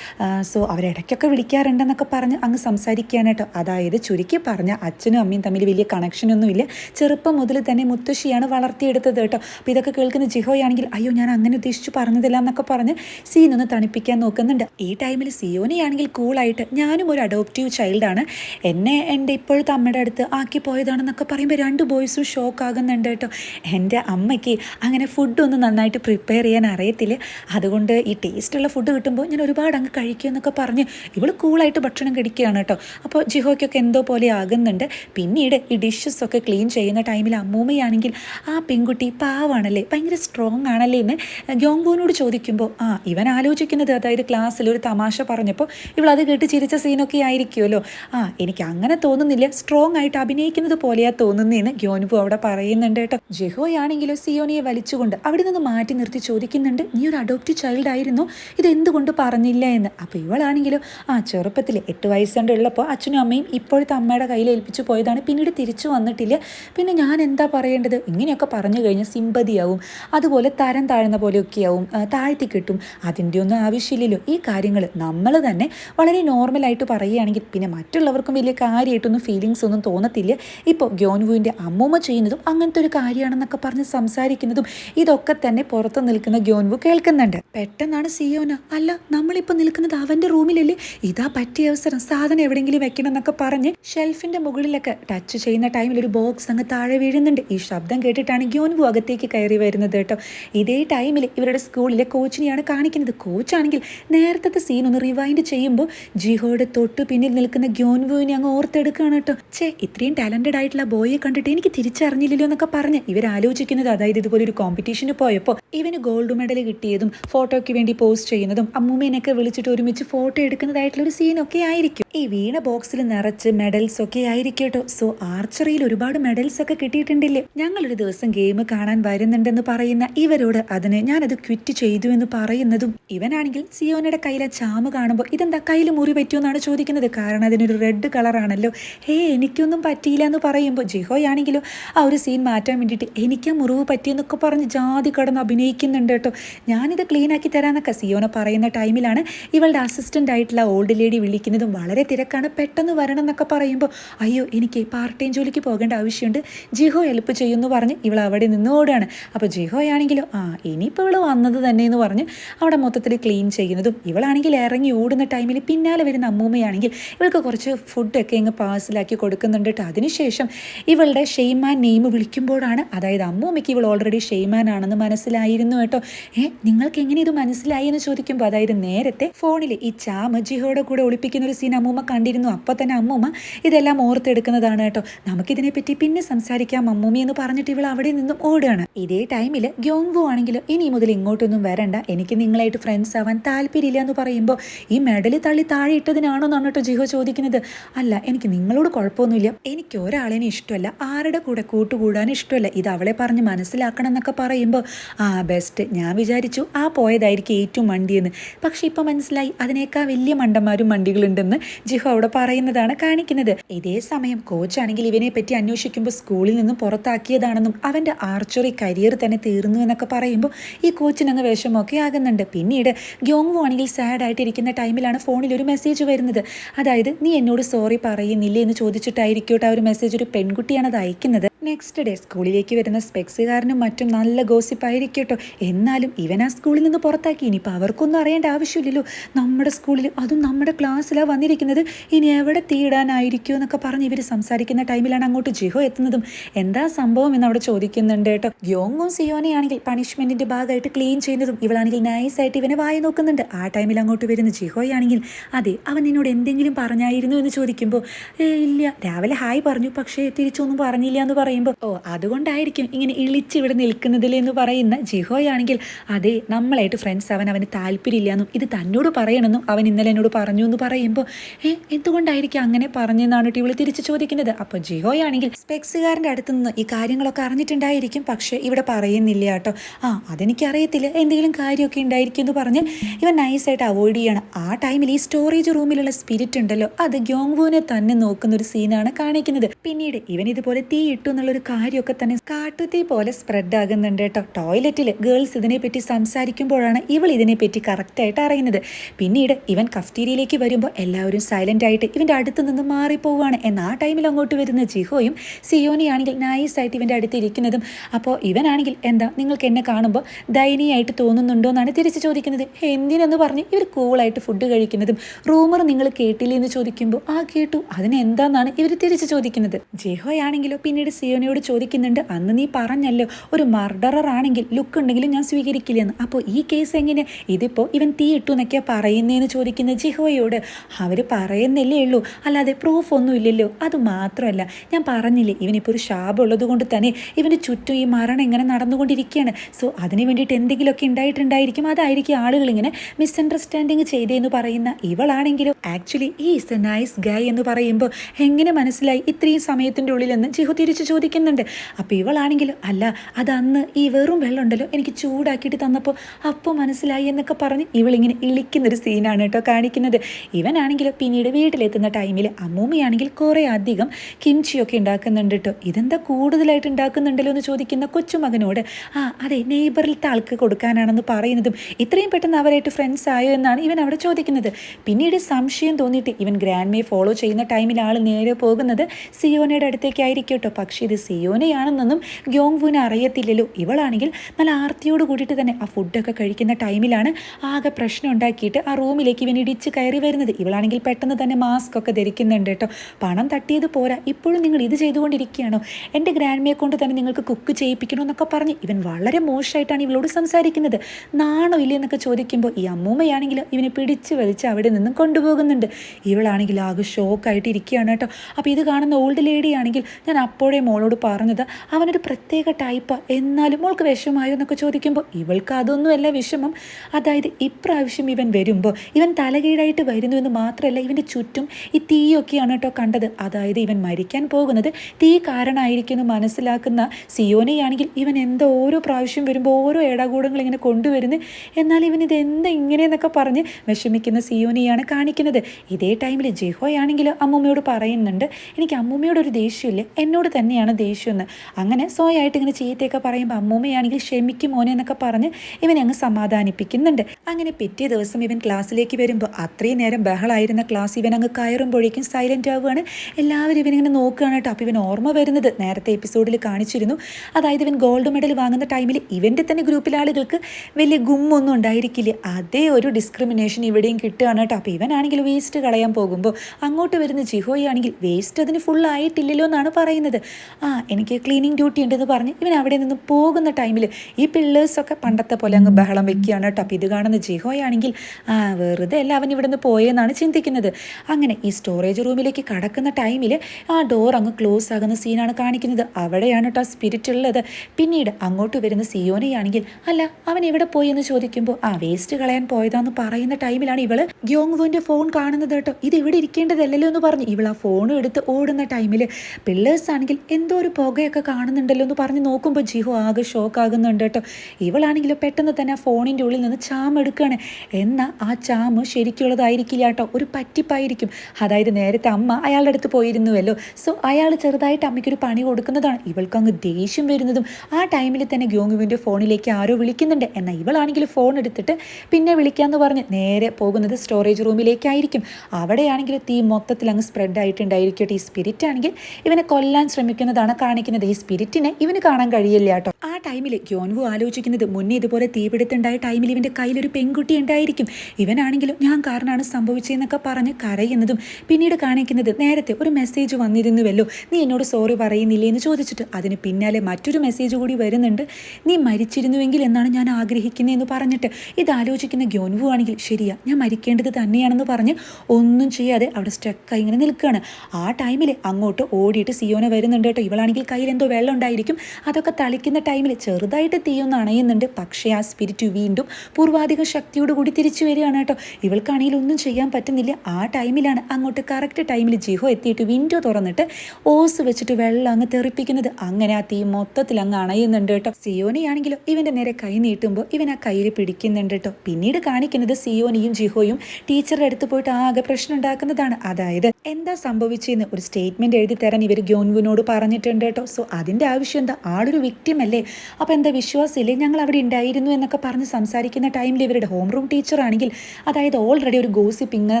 സോ അവരിടയ്ക്കൊക്കെ വിളിക്കാറുണ്ടെന്നൊക്കെ പറഞ്ഞ് അങ്ങ് സംസാരിക്കുകയാണ് കേട്ടോ അതായത് ചുരുക്കി പറഞ്ഞ അച്ഛനും അമ്മയും തമ്മിൽ വലിയ കണക്ഷനൊന്നുമില്ല ചെറുപ്പം മുതൽ തന്നെ മുത്തശ്ശിയാണ് വളർത്തിയെടുത്തത് കേട്ടോ. അപ്പോൾ ഇതൊക്കെ കേൾക്കുന്ന ജിഹോയാണെങ്കിൽ അയ്യോ ഞാൻ അങ്ങനെ ഉദ്ദേശിച്ചു പറഞ്ഞതില്ല എന്നൊക്കെ പറഞ്ഞ് സീനൊന്ന് തണുപ്പിക്കാൻ നോക്കുന്നുണ്ട്. ഈ ടൈമിൽ സിയോനെയാണെങ്കിൽ കൂളായിട്ട് ഞാനും ഒരു അഡോപ്റ്റീവ് ചൈൽഡാണ് എന്നെ എന്റെ ഇപ്പോഴത്തെ അമ്മയുടെ അടുത്ത് ആക്കി പോയതാണെന്നൊക്കെ പറയുമ്പോൾ രണ്ട് ബോയ്സും ഷോക്ക് ആകുന്നുണ്ട് കേട്ടോ. എന്റെ അമ്മയ്ക്ക് അങ്ങനെ ഫുഡൊന്നും നന്നായിട്ട് പ്രിപ്പയർ ചെയ്യാൻ അറിയത്തില്ല. അതുകൊണ്ട് ഈ ടേസ്റ്റുള്ള ഫുഡ് കിട്ടുമ്പോൾ ഞാൻ ഒരുപാട് അങ്ങ് കഴിക്കുമെന്നൊക്കെ പറഞ്ഞ് ഇവൾ കൂളായിട്ട് ഭക്ഷണം കഴിക്കുകയാണ് കേട്ടോ. അപ്പോൾ ജിഹോയ്ക്കൊക്കെ എന്തോ പോലെ ആകുന്നുണ്ട്. പിന്നീട് ഈ ഡിഷസ് ഒക്കെ ക്ലീൻ ചെയ്യുന്ന ടൈമിൽ അമ്മൂമ്മയാണെങ്കിൽ ആ പെൺകുട്ടി പാവാണല്ലേ ഭയങ്കര സ്ട്രോങ് ആണല്ലേ എന്ന് ഗ്യോങ്കോനോട് ചോദിക്കുമ്പോൾ ആ ഇവൻ ആലോചിക്കുന്നത് അതായത് ക്ലാസ്സിൽ ഒരു തമാശ പറഞ്ഞപ്പോൾ ഇവൾ അത് കേട്ട് ചിരിച്ച സീനൊക്കെ ആയിരിക്കുമല്ലോ. ആ എനിക്ക് അങ്ങനെ തോന്നുന്നില്ല സ്ട്രോങ് ആയിട്ട് അഭിനയിക്കുന്നത് പോലെയാ തോന്നുന്നതെന്ന് ഗ്യോൻബു അവിടെ പറയുന്നുണ്ട് കേട്ടോ. ജെഹോയാണെങ്കിലോ സിയോനിയെ വലിച്ചുകൊണ്ട് അവിടെ നിന്ന് മാറ്റി നിർത്തി ചോദിക്കുന്നുണ്ട് നീ ഒരു അഡോപ്റ്റ് ചൈൽഡ് ആയിരുന്നു ഇത് എന്തുകൊണ്ട് പറഞ്ഞില്ല എന്ന്. അപ്പോൾ ഇവളാണെങ്കിലോ ആ ചെറുപ്പത്തിൽ എട്ട് വയസ്സുണ്ട് ഉള്ളപ്പോൾ അച്ഛനും അമ്മയും ഇപ്പോഴത്തെ അമ്മയുടെ കയ്യിൽ ഏൽപ്പിച്ചു പോയതാണ് പിന്നീട് തിരിച്ചു വന്നിട്ടില്ല പിന്നെ ഞാൻ എന്താ പറയേണ്ടത്? ഇങ്ങനെയൊക്കെ പറഞ്ഞു കഴിഞ്ഞാൽ സിമ്പതിയാവും. അതുപോലെ തരം താഴ്ന്ന പോലെയൊക്കെയാവും താഴ്ത്തി കിട്ടും. അതിന്റെ ഒന്നും ആവശ്യമില്ലല്ലോ. ഈ കാര്യങ്ങൾ നമ്മൾ തന്നെ വളരെ നോർമലായിട്ട് പറയുകയാണെങ്കിൽ പിന്നെ മറ്റുള്ളവർക്കും വലിയ കാര്യമായിട്ടൊന്നും ഫീലിങ്സ് ഒന്നും തോന്നത്തില്ല. ഇപ്പോൾ ഗ്യോൻവുവിന്റെ അമ്മൂമ്മ ചെയ്യുന്നതും അങ്ങനത്തെ ഒരു കാര്യമാണെന്നൊക്കെ പറഞ്ഞ് സംസാരിക്കുന്നതും ഇതൊക്കെ തന്നെ പുറത്ത് നിൽക്കുന്ന ഗ്യോൻവു കേൾക്കുന്നുണ്ട്. പെട്ടെന്നാണ് സിയോന അല്ല നമ്മളിപ്പോൾ നിൽക്കുന്നത് അവന്റെ റൂമിലല്ലേ? ഇതാ പറ്റിയ അവസരം. സാധനം എവിടെയെങ്കിലും വെക്കണം എന്നൊക്കെ പറഞ്ഞ് ഷെൽഫിന്റെ മുകളിലൊക്കെ ടച്ച് ചെയ്യുന്ന ടൈമിൽ ഒരു ബോക്സ് അങ്ങ് താഴെ വീഴുന്നുണ്ട്. ഈ ശബ്ദം കേട്ടിട്ടാണ് ഗ്യോൻവു അകത്തേക്ക് കയറി വരുന്നത് കേട്ടോ. ഇതേ ടൈമിൽ ഇവരുടെ സ്കൂളിലെ കോച്ചിനെയാണ് കാണിക്കുന്നത്. കോച്ചാണെങ്കിൽ നേരത്തെ സീൻ ഒന്ന് റിവൈൻഡ് ചെയ്യുമ്പോൾ ജിഹോയുടെ തൊട്ട് പിന്നിൽ നിൽക്കുന്ന ഗ്യോൻവുവിനെ അങ്ങ് ഓർത്തെടുക്കുകയാണ് കേട്ടോ. ചേ ഇത്രയും ടാലന്റഡ് ആയിട്ടുള്ള ബോയെ കണ്ടിട്ട് എനിക്ക് തിരിച്ചറിഞ്ഞില്ലല്ലോ എന്നൊക്കെ പറഞ്ഞ് ഇവർ ആലോചിക്കുന്നത് അതായത് ഇതുപോലെ ഒരു കോമ്പറ്റീഷന് പോയപ്പോൾ ഇവന് ഗോൾഡ് മെഡൽ കിട്ടിയതും ഫോട്ടോയ്ക്ക് വേണ്ടി പോസ്റ്റ് ചെയ്യുന്നതും അമ്മൂമ്മേനൊക്കെ വിളിച്ചിട്ട് ഒരുമിച്ച് ഫോട്ടോ എടുക്കുന്നതായിട്ടുള്ള ഒരു സീനൊക്കെ ആയിരിക്കും. ഈ വീണ ബോക്സിൽ നിറച്ച് മെഡൽസ് ഒക്കെ ആയിരിക്കും കേട്ടോ സോ ആർച്ചറിയിൽ ഒരുപാട് മെഡൽസ് ഒക്കെ കിട്ടിയിട്ടുണ്ടില്ലേ? ഞങ്ങളൊരു ദിവസം ഗെയിം കാണാൻ വരുന്നുണ്ടെന്ന് പറയുന്ന ഇവരോട് അതിന് ഞാനത് ക്വിറ്റ് ചെയ്തു എന്ന് പറയുന്നതും ഇവനാണെങ്കിൽ സിയോനയുടെ കയ്യിലെ ചാമ് കാണുമ്പോൾ ഇതെന്താ കയ്യിൽ മുറി പറ്റുമെന്നാണ് ചോദിക്കുന്നത്. കാരണം അതിനൊരു റെഡ് കളറാണല്ലോ ഹേ എനിക്കൊന്നും പറ്റിയില്ല എന്ന് പറയുമ്പോൾ ജിഹോയാണെങ്കിലോ ആ ഒരു സീൻ മാറ്റാൻ വേണ്ടിയിട്ട് എനിക്ക് ആ മുറിവ് പറ്റിയെന്നൊക്കെ പറഞ്ഞ് ജാതി കടന്ന് അഭിനയിക്കുന്നുണ്ട് കേട്ടോ. ഞാനിത് ക്ലീൻ ആക്കി തരാമെന്നൊക്കെ സിയോന പറയുന്ന ടൈമിലാണ് ഇവളുടെ അസിസ്റ്റന്റ് ആയിട്ടുള്ള ഓൾഡ് ലേഡി വിളിക്കുന്നതും വളരെ തിരക്കാണ് പെട്ടെന്ന് വരണം എന്നൊക്കെ പറയുമ്പോൾ അയ്യോ എനിക്ക് പാർട്ട് ടൈം ജോലിക്ക് പോകേണ്ട ആവശ്യമുണ്ട്. ജിഹോ ഹെൽപ്പ് ചെയ്യുമെന്ന് പറഞ്ഞ് ഇവൾ അവിടെ നിന്ന് ഓടുകയാണ്. അപ്പോൾ ജിഹോ ആണെങ്കിലും ആ ഇനിയിപ്പോൾ ഇവൾ വന്നത് തന്നെ എന്ന് പറഞ്ഞ് അവിടെ മൊത്തത്തിൽ ക്ലീൻ ചെയ്യുന്നതും ഇവളാണെങ്കിൽ ഇറങ്ങി ഓടുന്ന ടൈമിൽ പിന്നാലെ വരുന്ന അമ്മൂമ്മയാണെങ്കിൽ ഇവൾക്ക് കുറച്ച് ഫുഡൊക്കെ ഇങ്ങ് പാഴ്സലാക്കി കൊടുക്കുന്നുണ്ട് അതിനുശേഷം ഇവളുടെ ഷെയ്മാൻ നെയിം വിളിക്കുമ്പോഴാണ് അതായത് അമ്മൂമ്മയ്ക്ക് ഇവൾ ഓൾറെഡി ഷെയ്മാൻ ആണെന്ന് മനസ്സിലായിരുന്നു കേട്ടോ. ഏ നിങ്ങൾക്ക് എങ്ങനെ ഇത് മനസ്സിലായി എന്ന് ചോദിക്കുമ്പോൾ അതായത് നേരത്തെ ഫോണിൽ ഈ ചാമ ജിഹോയുടെ കൂടെ ഒളിപ്പിക്കുന്ന ഒരു സീൻ കണ്ടിരുന്നു. അപ്പോൾ തന്നെ അമ്മൂമ്മ ഇതെല്ലാം ഓർത്തെടുക്കുന്നതാണ് കേട്ടോ. നമുക്കിതിനെപ്പറ്റി പിന്നെ സംസാരിക്കാം അമ്മൂമ്മി എന്ന് പറഞ്ഞിട്ട് ഇവൾ അവിടെ നിന്നും ഓടുകയാണ്. ഇതേ ടൈമിൽ ഗ്യോങ്വു ആണെങ്കിലും ഇനി മുതൽ ഇങ്ങോട്ടൊന്നും വരണ്ട. എനിക്ക് നിങ്ങളായിട്ട് ഫ്രണ്ട്സ് ആവാൻ താല്പര്യമില്ല എന്ന് പറയുമ്പോൾ ഈ മെഡൽ തള്ളി താഴെ ഇട്ടതിനാണോ എന്നാണ് കേട്ടോ ജിഹോ ചോദിക്കുന്നത്. അല്ല എനിക്ക് നിങ്ങളോട് കുഴപ്പമൊന്നുമില്ല. എനിക്ക് ഒരാളെയും ഇഷ്ടമല്ല. ആരുടെ കൂടെ കൂട്ടുകൂടാൻ ഇഷ്ടമല്ല. ഇത് അവളെ പറഞ്ഞ് മനസ്സിലാക്കണം എന്നൊക്കെ പറയുമ്പോൾ ആ ബെസ്റ്റ് ഞാൻ വിചാരിച്ചു ആ പോയതായിരിക്കും ഏറ്റവും മണ്ടിയെന്ന്. പക്ഷെ ഇപ്പം മനസ്സിലായി. അതിനേക്കാൾ വലിയ മണ്ടന്മാരും മണ്ടികളുണ്ടെന്ന് ജിഹോ അവിടെ പറയുന്നതാണ് കാണിക്കുന്നത്. ഇതേ സമയം കോച്ചാണെങ്കിൽ ഇവനെ പറ്റി അന്വേഷിക്കുമ്പോൾ സ്കൂളിൽ നിന്നും പുറത്താക്കിയതാണെന്നും അവന്റെ ആർച്ചറി കരിയർ തന്നെ തീർന്നു എന്നൊക്കെ പറയുമ്പോൾ ഈ കോച്ചിനങ്ങ് വിഷമമൊക്കെ ആകുന്നുണ്ട്. പിന്നീട് ഗ്യോങ്വു ആണെങ്കിൽ സാഡ് ആയിട്ടിരിക്കുന്ന ടൈമിലാണ് ഫോണിൽ ഒരു മെസ്സേജ് വരുന്നത്. അതായത് നീ എന്നോട് സോറി പറയുന്നില്ലേ? എന്ന് ചോദിച്ചിട്ടായിരിക്കും ആ ഒരു മെസ്സേജ് ഒരു പെൺകുട്ടിയാണ് അത് അയക്കുന്നത്. നെക്സ്റ്റ് ഡേ സ്കൂളിലേക്ക് വരുന്ന സ്പെക്സുകാരനും മറ്റും നല്ല ഗോസിപ്പായിരിക്കട്ടോ എന്നാലും ഇവൻ ആ സ്കൂളിൽ നിന്ന് പുറത്താക്കി. ഇനിയിപ്പോൾ അവർക്കൊന്നും അറിയേണ്ട ആവശ്യമില്ലല്ലോ. നമ്മുടെ സ്കൂളിൽ അതും നമ്മുടെ ക്ലാസ്സിലാണ് വന്നിരിക്കുന്നത്. ഇനി എവിടെ തീടാനായിരിക്കും എന്നൊക്കെ പറഞ്ഞ് ഇവർ സംസാരിക്കുന്ന ടൈമിലാണ് അങ്ങോട്ട് ജിഹോ എത്തുന്നതും. എന്താ സംഭവം എന്ന് അവിടെ ചോദിക്കുന്നുണ്ട് കേട്ടോ. ഗ്യോങ്ങും സിയോനെയാണെങ്കിൽ പണിഷ്മെന്റിന്റെ ഭാഗമായിട്ട് ക്ലീൻ ചെയ്യുന്നതും ഇവളാണെങ്കിൽ നൈസായിട്ട് ഇവനെ വായി നോക്കുന്നുണ്ട്. ആ ടൈമിൽ അങ്ങോട്ട് വരുന്ന ജിഹോയാണെങ്കിൽ അതെ അവൻ നിന്നോട് എന്തെങ്കിലും പറഞ്ഞായിരുന്നു എന്ന് ചോദിക്കുമ്പോൾ ഇല്ല. രാവിലെ ഹായ് പറഞ്ഞു. പക്ഷേ തിരിച്ചൊന്നും പറഞ്ഞില്ല എന്ന് പറയുമ്പോൾ ഓ അതുകൊണ്ടായിരിക്കും ഇങ്ങനെ ഇളിച്ച് ഇവിടെ നിൽക്കുന്നതിൽ എന്ന് പറയുന്ന ജിഹോയാണെങ്കിൽ അതെ നമ്മളായിട്ട് ഫ്രണ്ട്സ് അവൻ അവന് താല്പര്യമില്ല എന്നും ഇത് തന്നോട് പറയണമെന്നും അവൻ ഇന്നലെ എന്നോട് പറഞ്ഞു എന്ന് പറയുമ്പോൾ ഏ എന്തുകൊണ്ടായിരിക്കും അങ്ങനെ പറഞ്ഞെന്നാണ് ഇവൾ തിരിച്ച് ചോദിക്കുന്നത്? അപ്പോൾ ജിഹോയാണെങ്കിൽ സ്പെക്സുകാരന്റെ അടുത്ത് നിന്ന് ഈ കാര്യങ്ങളൊക്കെ അറിഞ്ഞിട്ടുണ്ടായിരിക്കും പക്ഷേ ഇവിടെ പറയുന്നില്ല കേട്ടോ ആ അതെനിക്കറിയത്തില്ല എന്തെങ്കിലും കാര്യമൊക്കെ ഉണ്ടായിരിക്കും എന്ന് പറഞ്ഞ് ഇവൻ നൈസായിട്ട് അവോയ്ഡ് ചെയ്യണം. ആ ടൈമിൽ ഈ സ്റ്റോറേജ് റൂമിലുള്ള സ്പിരിറ്റ് ഉണ്ടല്ലോ അത് ഗ്യോങ്വുവിനെ തന്നെ നോക്കുന്ന ഒരു സീനാണ് കാണിക്കുന്നത്. പിന്നീട് ഇവൻ ഇതുപോലെ തീ ഇട്ടു എന്നുള്ളൊരു കാര്യമൊക്കെ തന്നെ കാട്ടുതീ പോലെ സ്പ്രെഡ് ആകുന്നുണ്ട് കേട്ടോ. ടോയ്ലറ്റിൽ ഗേൾസ് ഇതിനെപ്പറ്റി സംസാരിക്കുമ്പോഴാണ് ഇവൾ ഇതിനെപ്പറ്റി കറക്റ്റായിട്ട് അറിയുന്നത്. പിന്നീട് ഇവൻ കഫ്റ്റീരിയയിലേക്ക് വരുമ്പോൾ എല്ലാവരും സൈലന്റ് ആയിട്ട് ഇവന്റെ അടുത്ത് നിന്ന് മാറിപ്പോവുകയാണ് എന്ന ആ ടൈമിൽ അങ്ങോട്ട് വരുന്ന ജിഹോയും സിയോനിയാണെങ്കിൽ നൈസായിട്ട് ഇവന്റെ അടുത്ത് ഇരിക്കുന്നതും. അപ്പോൾ ഇവനാണെങ്കിൽ എന്താ നിങ്ങൾക്ക് എന്നെ കാണുമ്പോൾ ദയനീയമായിട്ട് തോന്നുന്നുണ്ടോ എന്നാണ് തിരിച്ച് ചോദിക്കുന്നത്. എന്തിനെന്ന് പറഞ്ഞ് ഇവർ കൂളായിട്ട് ഫുഡ് കഴിക്കുന്നതും. റൂമർ നിങ്ങൾ കേട്ടില്ലേ എന്ന് ചോദിക്കുമ്പോൾ ആ കേട്ടു. അതിനെന്താന്നാണ് ഇവർ തിരിച്ച് ചോദിക്കുന്നത്. ജിഹോയാണെങ്കിലോ പിന്നീട് സിയോനയോട് ചോദിക്കുന്നുണ്ട് അന്ന് നീ പറഞ്ഞല്ലോ ഒരു മർഡറർ ആണെങ്കിൽ ലുക്ക് ഉണ്ടെങ്കിലും ഞാൻ സ്വീകരിക്കില്ലെന്ന്. അപ്പോൾ ഈ കേസ് എങ്ങനെ? ഇതിപ്പോൾ ഇവൻ തീ ഇട്ടു എന്നൊക്കെയാ പറയുന്നതെന്ന് ചോദിക്കുന്ന ജിഹോയോട്. അവർ പറയുന്നില്ലേ ഉള്ളൂ അല്ലാതെ പ്രൂഫ് ഒന്നും ഇല്ലല്ലോ. അത് മാത്രമല്ല ഞാൻ പറഞ്ഞില്ലേ ഇവനിപ്പോൾ ഒരു ശാപമുള്ളത് കൊണ്ട് തന്നെ ഇവന്റെ ചുറ്റും ഈ മരണം ഇങ്ങനെ നടന്നുകൊണ്ടിരിക്കുകയാണ്. സോ അതിന് വേണ്ടിയിട്ട് എന്തെങ്കിലുമൊക്കെ ഉണ്ടായിട്ടുണ്ടായിരിക്കും. അതായിരിക്കും ആളുകൾ ഇങ്ങനെ മിസ്അണ്ടർസ്റ്റാൻഡിങ് ചെയ്തതെന്ന് പറയുന്ന ഇവളാണെങ്കിലും. Actually he is a nice guy എന്ന് പറയുമ്പോൾ എങ്ങനെ മനസ്സിലായി? ഇത്രയും സമയത്തിന്റെ ഉള്ളിലെന്ന് ജിഹു തിരിച്ചു ചോദിക്കുന്നുണ്ട്. അപ്പോൾ ഇവളാണെങ്കിലും? അല്ല അത് അന്ന് ഈ വെറും വെള്ളം ഉണ്ടല്ലോ എനിക്ക് ചൂടാക്കിയിട്ട് തന്നപ്പോൾ അപ്പോൾ മനസ്സിലായി എന്നൊക്കെ പറഞ്ഞ് ഇവളിങ്ങനെ ഇളിക്കുന്നൊരു സീനാണ് കേട്ടോ കാണിക്കുന്നത്. ഇവനാണെങ്കിലും പിന്നീട് വീട്ടിലെത്തുന്ന ടൈമിൽ അമ്മൂമ്മയാണെങ്കിൽ കുറേ അധികം കിംച്ചിയൊക്കെ ഉണ്ടാക്കുന്നുണ്ട് കേട്ടോ. ഇതെന്താ കൂടുതലായിട്ട് ഉണ്ടാക്കുന്നുണ്ടല്ലോ എന്ന് ചോദിക്കുന്ന കൊച്ചുമകനോട് ആ അതെ നെയ്ബറിലത്തെ ആൾക്ക് കൊടുക്കാനാണെന്ന് പറയുന്നതും ഇത്രയും പെട്ടെന്ന് അവരായിട്ട് ഫ്രണ്ട്സ് ആയോ എന്നാണ് ഇവൻ അവിടെ ചോദിക്കുന്നത്. പിന്നീട് സംശയം തോന്നിയിട്ട് ഇവൻ ഗ്രാൻഡ് മേ ഫോളോ ചെയ്യുന്ന ടൈമിൽ ആൾ നേരെ പോകുന്നത് സിയോനയുടെ അടുത്തേക്കായിരിക്കും കേട്ടോ. പക്ഷേ ഇത് സിയോനയാണെന്നൊന്നും ഗ്യോങ്വുവിന് അറിയത്തില്ലല്ലോ. ഇവളാണെങ്കിൽ നല്ല ആർത്തിയോട് കൂടിയിട്ട് തന്നെ ആ ഫുഡൊക്കെ കഴിക്കുന്ന ടൈമിലാണ് ആകെ പ്രശ്നം ഉണ്ടാക്കിയിട്ട് ആ റൂമിലേക്ക് ഇവൻ ഇടിച്ച് കയറി വരുന്നത്. ഇവളാണെങ്കിൽ പെട്ടെന്ന് തന്നെ മാസ്ക് ഒക്കെ ധരിക്കുന്നുണ്ട് കേട്ടോ. പണം തട്ടിയത് പോരാ. ഇപ്പോഴും നിങ്ങൾ ഇത് ചെയ്തുകൊണ്ടിരിക്കുകയാണോ? എന്റെ ഗ്രാൻഡ്മയെ കൊണ്ട് തന്നെ നിങ്ങൾക്ക് കുക്ക് ചെയ്യിപ്പിക്കണമെന്നൊക്കെ പറഞ്ഞ് ഇവൻ വളരെ മോശമായിട്ടാണ് ഇവളോട് സംസാരിക്കുന്നത്. നാണോ ഇല്ലേ എന്നൊക്കെ ചോദിക്കുമ്പോൾ ഈ അമ്മൂമ്മയാണെങ്കിൽ ഇവനെ പിടിച്ച് വലിച്ച് അവിടെ നിന്നും കൊണ്ടുപോകുന്നുണ്ട്. ഇവളാണെങ്കിൽ ആകെ ഷോക്കായിട്ട് ഇരിക്കുകയാണ് കേട്ടോ. അപ്പോൾ ഇത് കാണുന്ന ഓൾഡ് ലേഡി ആണെങ്കിൽ ഞാൻ അപ്പോഴേ മോളോട് പറഞ്ഞത് അവനൊരു പ്രത്യേക ടൈപ്പ് എന്നാലും മോൾക്ക് വിഷമായോ എന്നൊക്കെ ചോദിക്കുമ്പോൾ ഇവൾക്ക് അതൊന്നുമല്ല വിഷമം. അതായത് ഇപ്രാവശ്യം ഇവൻ വരുമ്പോൾ ഇവൻ തലകീഴായിട്ട് വരുന്നു എന്ന് മാത്രമല്ല ഇവന്റെ ചുറ്റും ഈ തീയൊക്കെയാണ് കേട്ടോ കണ്ടത്. അതായത് ഇവൻ മരിക്കാൻ പോകുന്നത് തീ കാരണമായിരിക്കുമെന്ന് മനസ്സിലാക്കുന്ന സിയോനെയാണെങ്കിൽ ഇവൻ എന്തോ ഓരോ പ്രാവശ്യം വരുമ്പോൾ ഓരോ ഏടാകൂടങ്ങൾ ഇങ്ങനെ കൊണ്ടുവരുന്നു. എന്നാൽ ഇവൻ ഇത് എന്താ ഇങ്ങനെയെന്നൊക്കെ പറഞ്ഞ് വിഷമിക്കുന്ന സിയോനെയാണ് കാണിക്കുന്നത്. ഇതേ ടൈമിൽ ജെഹോയാണെങ്കിൽ അമ്മൂമ്മയോട് പറയുന്നുണ്ട് എനിക്ക് അമ്മൂമ്മയോട് ഒരു ദേഷ്യമില്ല. എന്നോട് തന്നെയാണ് ദേഷ്യമെന്ന് അങ്ങനെ സോയായിട്ട് ഇങ്ങനെ ചീത്തയൊക്കെ പറയുമ്പോൾ അമ്മൂമ്മയാണെങ്കിൽ ക്ഷമിക്കും മോനെ എന്നൊക്കെ പറഞ്ഞ് ഇവനെ അങ്ങ് സമാധാനിപ്പിക്കുന്നുണ്ട്. അങ്ങനെ പിറ്റേ ദിവസം ഇവൻ ക്ലാസ്സിലേക്ക് വരുമ്പോൾ അത്രയും നേരം ബഹളായിരുന്ന ക്ലാസ് ഇവൻ അങ്ങ് കയറുമ്പോഴേക്കും സൈലന്റ് ആവുകയാണ്. എല്ലാവരും ഇവനിങ്ങനെ നോക്കുകയാണ് കേട്ടോ. അപ്പോൾ ഇവൻ ഓർമ്മ വരുന്നത് നേരത്തെ എപ്പിസോഡിൽ കാണിച്ചിരുന്നു. അതായത് ഇവൻ ഗോൾഡ് മെഡൽ വാങ്ങുന്ന ടൈമിൽ ഇവന്റെ തന്നെ ഗ്രൂപ്പിലെ ആളുകൾക്ക് വലിയ ഗുമ്മൊന്നും ഉണ്ടായിരിക്കില്ല. അതേ ഒരു ഡിസ്ക്രിമിനേഷൻ ഇവിടെയും കിട്ടുകയാണ് കേട്ടോ. അപ്പോൾ ഇവനാണെങ്കിൽ വേസ്റ്റ് കളയാൻ പോകുമ്പോൾ അങ്ങോട്ട് വരുന്ന ജിഹോയാണെങ്കിൽ വേസ്റ്റ് അതിന് ഫുൾ ആയിട്ടില്ലല്ലോ എന്നാണ് പറയുന്നത്. ആ എനിക്ക് ക്ലീനിങ് ഡ്യൂട്ടി ഉണ്ടെന്ന് പറഞ്ഞ് ഇവൻ അവിടെ നിന്ന് പോകുന്ന ടൈമിൽ ഈ പിള്ളേഴ്സൊക്കെ പണ്ടത്തെ പോലെ അങ്ങ് ബഹളം വെക്കുകയാണ് കേട്ടോ. അപ്പോൾ ഇത് കാണുന്ന ജിഹോയാണെങ്കിൽ ആ വെറുതെ അല്ല അവൻ ഇവിടെ നിന്ന് പോയെന്നാണ് ചിന്തിക്കുന്നത്. അങ്ങനെ ഈ സ്റ്റോറേജ് റൂമിലേക്ക് കടക്കുന്ന ടൈമിൽ ആ ഡോർ അങ്ങ് ക്ലോസ് ആകുന്ന സീനാണ് കാണിക്കുന്നത്. അവിടെയാണ് കേട്ടോ സ്പിരിറ്റ് ഉള്ളത്. പിന്നീട് അങ്ങോട്ട് വരുന്ന സിയോനയാണെങ്കിൽ അല്ല അവൻ എവിടെ പോയി എന്ന് ചോദിക്കുമ്പോൾ ആ വേസ്റ്റ് കളയാൻ പോയതാന്ന് പറയുന്ന ടൈമിലാണ് ഇവൾ ഗ്യോങ്വുവിന്റെ ഫോൺ കാണുന്നത് കേട്ടോ. ഇത് ഇവിടെ ഇരിക്കേണ്ടതല്ലല്ലോ എന്ന് പറഞ്ഞ് ഇവൾ ആ ഫോൺ എടുത്ത് ഓടുന്ന ടൈമിൽ പിള്ളേഴ്സ് ആണെങ്കിൽ എന്തോ ഒരു പുകയൊക്കെ കാണുന്നുണ്ടല്ലോ എന്ന് പറഞ്ഞ് നോക്കുമ്പോൾ ജിഹു ആകെ ഷോക്ക് ആകുന്നുണ്ട് കേട്ടോ. ഇവളാണെങ്കിൽ പെട്ടെന്ന് തന്നെ ആ ഫോണിന്റെ ഉള്ളിൽ നിന്ന് ചാം എടുക്കുകയാണ് എന്നാൽ ആ ചാമ ശരിക്കുള്ളതായിരിക്കില്ല കേട്ടോ. ഒരു പറ്റിപ്പായിരിക്കും. അതായത് നേരത്തെ അമ്മ അയാളുടെ അടുത്ത് പോയിരുന്നുവല്ലോ. സോ അയാൾ ചെറുതായിട്ട് അമ്മയ്ക്കൊരു പണി കൊടുക്കുന്നതാണ്. ഇവൾക്ക് അങ്ങ് ദേഷ്യം വരുന്നതും ആ ടൈമിൽ തന്നെ ഗ്യോങ്ങുവിന്റെ ഫോണിലേക്ക് ആരോ വിളിക്കുന്നുണ്ട്. എന്നാൽ ഇവളാണെങ്കിൽ ഫോൺ എടുത്തിട്ട് പിന്നെ വിളിക്കാമെന്ന് പറഞ്ഞ് നേരെ പോകുന്നത് സ്റ്റോറേജ് റൂമിലേക്കായിരിക്കും. അവിടെയാണെങ്കിൽ തീ മൊത്തത്തിൽ അങ്ങ് സ്പ്രെഡ് ആയിട്ടുണ്ടായിരിക്കട്ടെ ഈ സ്പിരിറ്റ് ആണെങ്കിൽ ഇവനെ കൊല്ലാൻ ശ്രമിക്കുന്നതാണ് കാണിക്കുന്നത്. ഈ സ്പിരിറ്റിനെ ഇവന് കാണാൻ കഴിയില്ല കേട്ടോ. ആ ടൈമിൽ ഗ്യോൻവു ആലോചിക്കുന്നത് മുന്നേ ഇതുപോലെ തീപിടുത്തുണ്ടായ ടൈമിൽ ഇവന്റെ കയ്യിലൊരു പെൺകുട്ടി ഉണ്ടായിരിക്കും. ഇവനാണെങ്കിലും ഞാൻ കാരണമാണ് സംഭവിച്ചതെന്നൊക്കെ പറഞ്ഞ് കരയുന്നതും പിന്നീട് കാണിക്കുന്നത് നേരത്തെ ഒരു മെസ്സേജ് വന്നിരുന്നുവല്ലോ. നീ എന്നോട് സോറി പറയുന്നില്ലേ എന്ന് ചോദിച്ചിട്ട് അതിന് പിന്നാലെ മറ്റൊരു മെസ്സേജ് കൂടി വരുന്നുണ്ട്. നീ മരിച്ചിരുന്നുവെങ്കിൽ എന്നാണ് ഞാൻ ആഗ്രഹിക്കുന്നത് എന്ന് പറഞ്ഞിട്ട് ഇത് ആലോചിക്കുന്ന ഗ്യോൻവു ആണെങ്കിൽ ശരിയാ ഞാൻ മരിക്കേണ്ടത് തന്നെയാണെന്ന് പറഞ്ഞ് ഒന്നും ചെയ്യാതെ അവിടെ സ്റ്റക്കായി ഇങ്ങനെ നിൽക്കുകയാണ്. ആ ടൈമിൽ അങ്ങോട്ട് ഓടിയിട്ട് സിയോനെ വരുന്നുണ്ട് കേട്ടോ. ഇവളാണെങ്കിൽ കയ്യിൽ എന്തോ വെള്ളം ഉണ്ടായിരിക്കും. അതൊക്കെ തളിക്കുന്ന ടൈമിൽ ചെറുതായിട്ട് തീയൊന്ന് അണയുന്നുണ്ട്. പക്ഷേ ആ സ്പിരിറ്റ് വീണ്ടും പൂർവാധിക ശക്തിയോട് കൂടി തിരിച്ചു വരികയാണ് കേട്ടോ. ഇവൾക്കാണെങ്കിൽ ഒന്നും ചെയ്യാൻ പറ്റുന്നില്ല. ആ ടൈമിലാണ് അങ്ങോട്ട് കറക്റ്റ് ടൈമിൽ ജിഹോ എത്തിയിട്ട് വിൻഡോ തുറന്നിട്ട് ഓസ് വെച്ചിട്ട് വെള്ളം അങ്ങ് തെറിപ്പിക്കുന്നത്. അങ്ങനെ ആ തീ മൊത്തത്തിൽ അങ്ങ് അണയുന്നുണ്ട് കേട്ടോ. സിയോനെയാണെങ്കിലോ ഇവന്റെ നേരെ കൈ നീട്ടുമ്പോൾ ഇവൻ ആ കയ്യിൽ പിടിക്കുന്നുണ്ട് കേട്ടോ. പിന്നീട് കാണിക്കുന്നത് സിയോനിയും ജിഹോയും ടീച്ചറുടെ അടുത്ത് പോയിട്ട് ആകെ പ്രശ്നം ഉണ്ടാക്കുന്നതാണ്. അതായത് എന്താ സംഭവിച്ചെന്ന് ഒരു സ്റ്റേറ്റ്മെന്റ് എഴുതി തരാൻ ഇവർ ഗ്യോൻവിനോട് പറഞ്ഞിട്ടുണ്ട് കേട്ടോ. സോ അതിന്റെ ആവശ്യം എന്താ? ആളൊരു വിക്റ്റിം അല്ലേ? അപ്പോൾ എന്താ വിശ്വാസമില്ലേ ഞങ്ങൾ അവിടെ ഉണ്ടായിരുന്നു എന്നൊക്കെ പറഞ്ഞ് സംസാരിക്കുന്ന ടൈമിൽ ഇവരുടെ ഹോം റൂം ടീച്ചറാണെങ്കിൽ അതായത് ഓൾറെഡി ഒരു ഗോസിപ്പ് ഇങ്ങനെ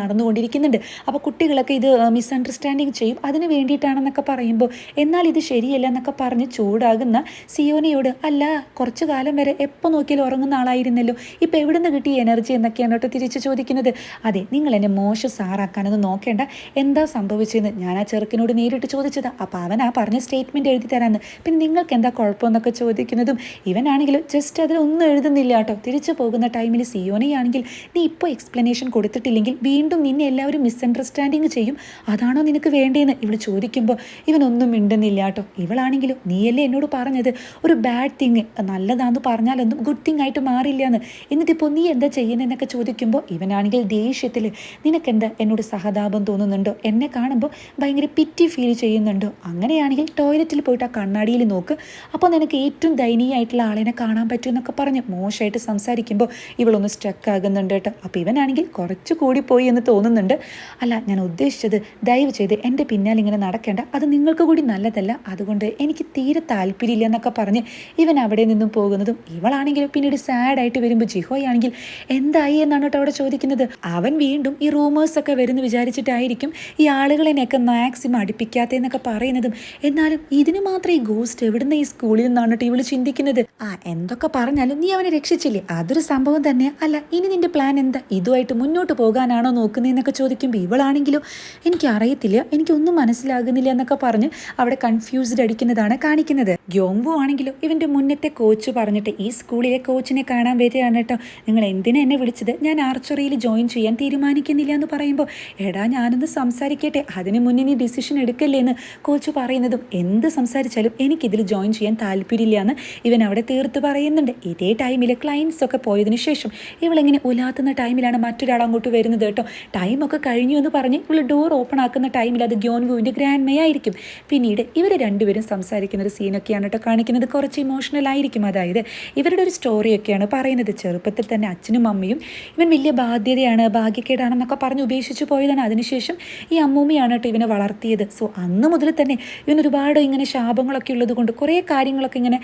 നടന്നുകൊണ്ടിരിക്കുന്നുണ്ട്. അപ്പോൾ കുട്ടികളൊക്കെ ഇത് മിസ്അണ്ടർസ്റ്റാൻഡിങ് ചെയ്യും. അതിന് വേണ്ടിയിട്ടാണെന്നൊക്കെ പറയുമ്പോൾ എന്നാൽ ഇത് ശരിയല്ല എന്നൊക്കെ പറഞ്ഞ് ചൂടാകുന്ന സിയോനയോട് അല്ല കുറച്ചു കാലം വരെ എപ്പോൾ നോക്കിയാൽ ഉറങ്ങുന്ന ആളായിരുന്നല്ലോ. ഇപ്പോൾ എവിടെ നിന്ന് കിട്ടിയ എനർജി എന്നൊക്കെയാണ് കേട്ടോ തിരിച്ച് ചോദിക്കുന്നത്. അതെ നിങ്ങൾ എന്നെ മോശം സാറാക്കാനൊന്നും നോക്കേണ്ട. എന്താ സംഭവിച്ചതെന്ന് ഞാൻ ആ ചെറുക്കിനോട് നേരിട്ട് ചോദിച്ചത്. അപ്പോൾ അവൻ ആ സ്റ്റേറ്റ്മെന്റ് എഴുതി തരാമെന്ന് പിന്നെ നിങ്ങൾക്ക് എന്താ കുഴപ്പമെന്നൊക്കെ ചോദിക്കുന്നതും ഇവനാണെങ്കിലും ജസ്റ്റ് അതിലൊന്നും എഴുതുന്നില്ല കേട്ടോ. തിരിച്ചു പോകുന്ന ടൈമിൽ സിയോനെയാണെങ്കിൽ നീ ഇപ്പോൾ എക്സ്പ്ലനേഷൻ കൊടുത്തിട്ടില്ലെങ്കിൽ വീണ്ടും നിന്നെ എല്ലാവരും മിസ്അണ്ടർസ്റ്റാൻഡിങ് ചെയ്യും. അതാണോ നിനക്ക് വേണ്ടതെന്ന് ഇവൾ ചോദിക്കുമ്പോൾ ഇവനൊന്നും മിണ്ടുന്നില്ല കേട്ടോ. ഇവളാണെങ്കിലും നീയല്ലേ എന്നോട് പറഞ്ഞത്? ഒരു ബാഡ് തിങ് നല്ലതാന്ന് പറഞ്ഞാലൊന്നും ഗുഡ് തിങ് ആയിട്ട് മാറില്ല എന്ന് എന്നിട്ടിപ്പോൾ നീ എന്താ ചെയ്യുന്നതെന്നൊക്കെ ചോദിക്കുമ്പോൾ ഇവനാണെങ്കിൽ ദേഷ്യത്തിൽ നിനക്കെന്താ എന്നോട് സഹതാപം തോന്നുന്നുണ്ടോ? എന്നെ കാണുമ്പോൾ ഭയങ്കര പിറ്റി ഫീൽ ചെയ്യുന്നുണ്ടോ? അങ്ങനെയാണെങ്കിൽ അങ്ങനെയാണെങ്കിൽ ടോയ്ലറ്റിൽ പോയിട്ട് ആ കണ്ണാടിയിൽ നോക്ക്. അപ്പോൾ നിനക്ക് ഏറ്റവും ദയനീയമായിട്ടുള്ള ആളിനെ കാണാൻ പറ്റുമെന്നൊക്കെ പറഞ്ഞ് മോശമായിട്ട് സംസാരിക്കുമ്പോൾ ഇവളൊന്ന് സ്റ്റക്ക് ആകുന്നുണ്ട് കേട്ടോ. അപ്പോൾ ഇവനാണെങ്കിൽ കുറച്ച് കൂടി പോയി എന്ന് തോന്നുന്നുണ്ട്. അല്ല ഞാൻ ഉദ്ദേശിച്ചത് ദയവ് ചെയ്ത് എന്റെ പിന്നാലെ ഇങ്ങനെ നടക്കേണ്ട. അത് നിങ്ങൾക്ക് കൂടി നല്ലതല്ല. അതുകൊണ്ട് എനിക്ക് തീരെ താല്പര്യമില്ല എന്നൊക്കെ പറഞ്ഞ് ഇവൻ അവിടെ നിന്നും പോകുന്നതും ഇവളാണെങ്കിൽ പിന്നീട് സാഡായിട്ട് വരുമ്പോൾ ജിഹോയാണെങ്കിൽ എന്തായി എന്നാണ് കേട്ടോ അവിടെ ചോദിക്കുന്നത്. അവൻ വീണ്ടും ഈ റൂമേഴ്സൊക്കെ വരുന്നു വിചാരിച്ചിട്ടായിരിക്കും ഈ ആളുകളെന്നെയൊക്കെ മാക്സിമം അടുപ്പിക്കാത്തതെന്നൊക്കെ പറയുന്നതും. എന്നാലും ഇതിന് മാത്രം ഈ ഗോസ്റ്റ് എവിടുന്ന് ഈ സ്കൂളിൽ നിന്നാണ് ടീവിൾ ചിന്തിക്കുന്നത്? ആ എന്തൊക്കെ പറഞ്ഞാലും നീ അവനെ രക്ഷിച്ചില്ലേ? അതൊരു സംഭവം തന്നെ. അല്ല ഇനി നിന്റെ പ്ലാൻ എന്താ? ഇതുമായിട്ട് മുന്നോട്ട് പോകാനാണോ നോക്കുന്നതെന്നൊക്കെ ചോദിക്കുമ്പോൾ ഇവളാണെങ്കിലും? എനിക്ക് അറിയത്തില്ല എനിക്കൊന്നും മനസ്സിലാകുന്നില്ല എന്നൊക്കെ പറഞ്ഞ് അവിടെ കൺഫ്യൂസ്ഡ് അടിക്കുന്നതാണ് കാണിക്കുന്നത്. ഗ്യോങ്വു ആണെങ്കിലും ഇവന്റെ മുന്നത്തെ കോച്ച് പറഞ്ഞിട്ട് ഈ സ്കൂളിലെ കോച്ചിനെ കാണാൻ വരികയാണ് കേട്ടോ. നിങ്ങൾ എന്തിനാ എന്നെ വിളിച്ചത്? ഞാൻ ആർച്ചറിയിൽ ജോയിൻ ചെയ്യാൻ തീരുമാനിക്കുന്നില്ല എന്ന് പറയുമ്പോൾ എടാ ഞാനൊന്ന് സംസാരിക്കട്ടെ. അതിന് മുന്നേ നീ ഡിസിഷൻ എടുക്കല്ലേ എന്ന് കോച്ച് പറയുന്നതും എന്ത് സംസാരിച്ചാലും എനിക്കിതിൽ ജോയിൻ ചെയ്യാൻ താല്പര്യമില്ല എന്ന് ഇവൻ അവിടെ തീർത്ത് പറയുന്നുണ്ട്. ഇതേ ടൈമിൽ ക്ലയൻസ് ഒക്കെ പോയതിനു ശേഷം ഇവളിങ്ങനെ ഉലാത്തുന്ന ടൈമിലാണ് മറ്റൊരാൾ അങ്ങോട്ട് വരുന്നത് കേട്ടോ. ടൈമൊക്കെ കഴിഞ്ഞു എന്ന് പറഞ്ഞ് ഇവൾ ഡോർ ഓപ്പൺ ആക്കുന്ന ടൈമിൽ അത് ഗ്യോൻവുവിന്റെ ഗ്രാൻഡ് മേ ആയിരിക്കും. പിന്നീട് ഇവർ രണ്ടുപേരും സംസാരിക്കുന്ന ഒരു സീനൊക്കെയാണ് കേട്ടോ കാണിക്കുന്നത്. കുറച്ച് ഇമോഷണൽ ആയിരിക്കും അതായത് ഇവരുടെ ഒരു സ്റ്റോറിയൊക്കെയാണ് പറയുന്നത്. ചെറുപ്പത്തിൽ തന്നെ അച്ഛനും അമ്മയും ഇവൻ വലിയ ബാധ്യതയാണ് ഭാഗ്യക്കേടാണെന്നൊക്കെ പറഞ്ഞ് ഉപേക്ഷിച്ച് പോയതാണ്. അതിനുശേഷം ഈ അമ്മൂമ്മയാണ് കേട്ടോ ഇവനെ വളർത്തിയത്. സോ അന്ന് മുതൽ തന്നെ ഇവൻ ഒരുപാട് ഇങ്ങനെ ശാപങ്ങളൊക്കെ ഉള്ളത് കൊണ്ട് കുറേ കാര്യങ്ങളൊക്കെ ഇങ്ങനെ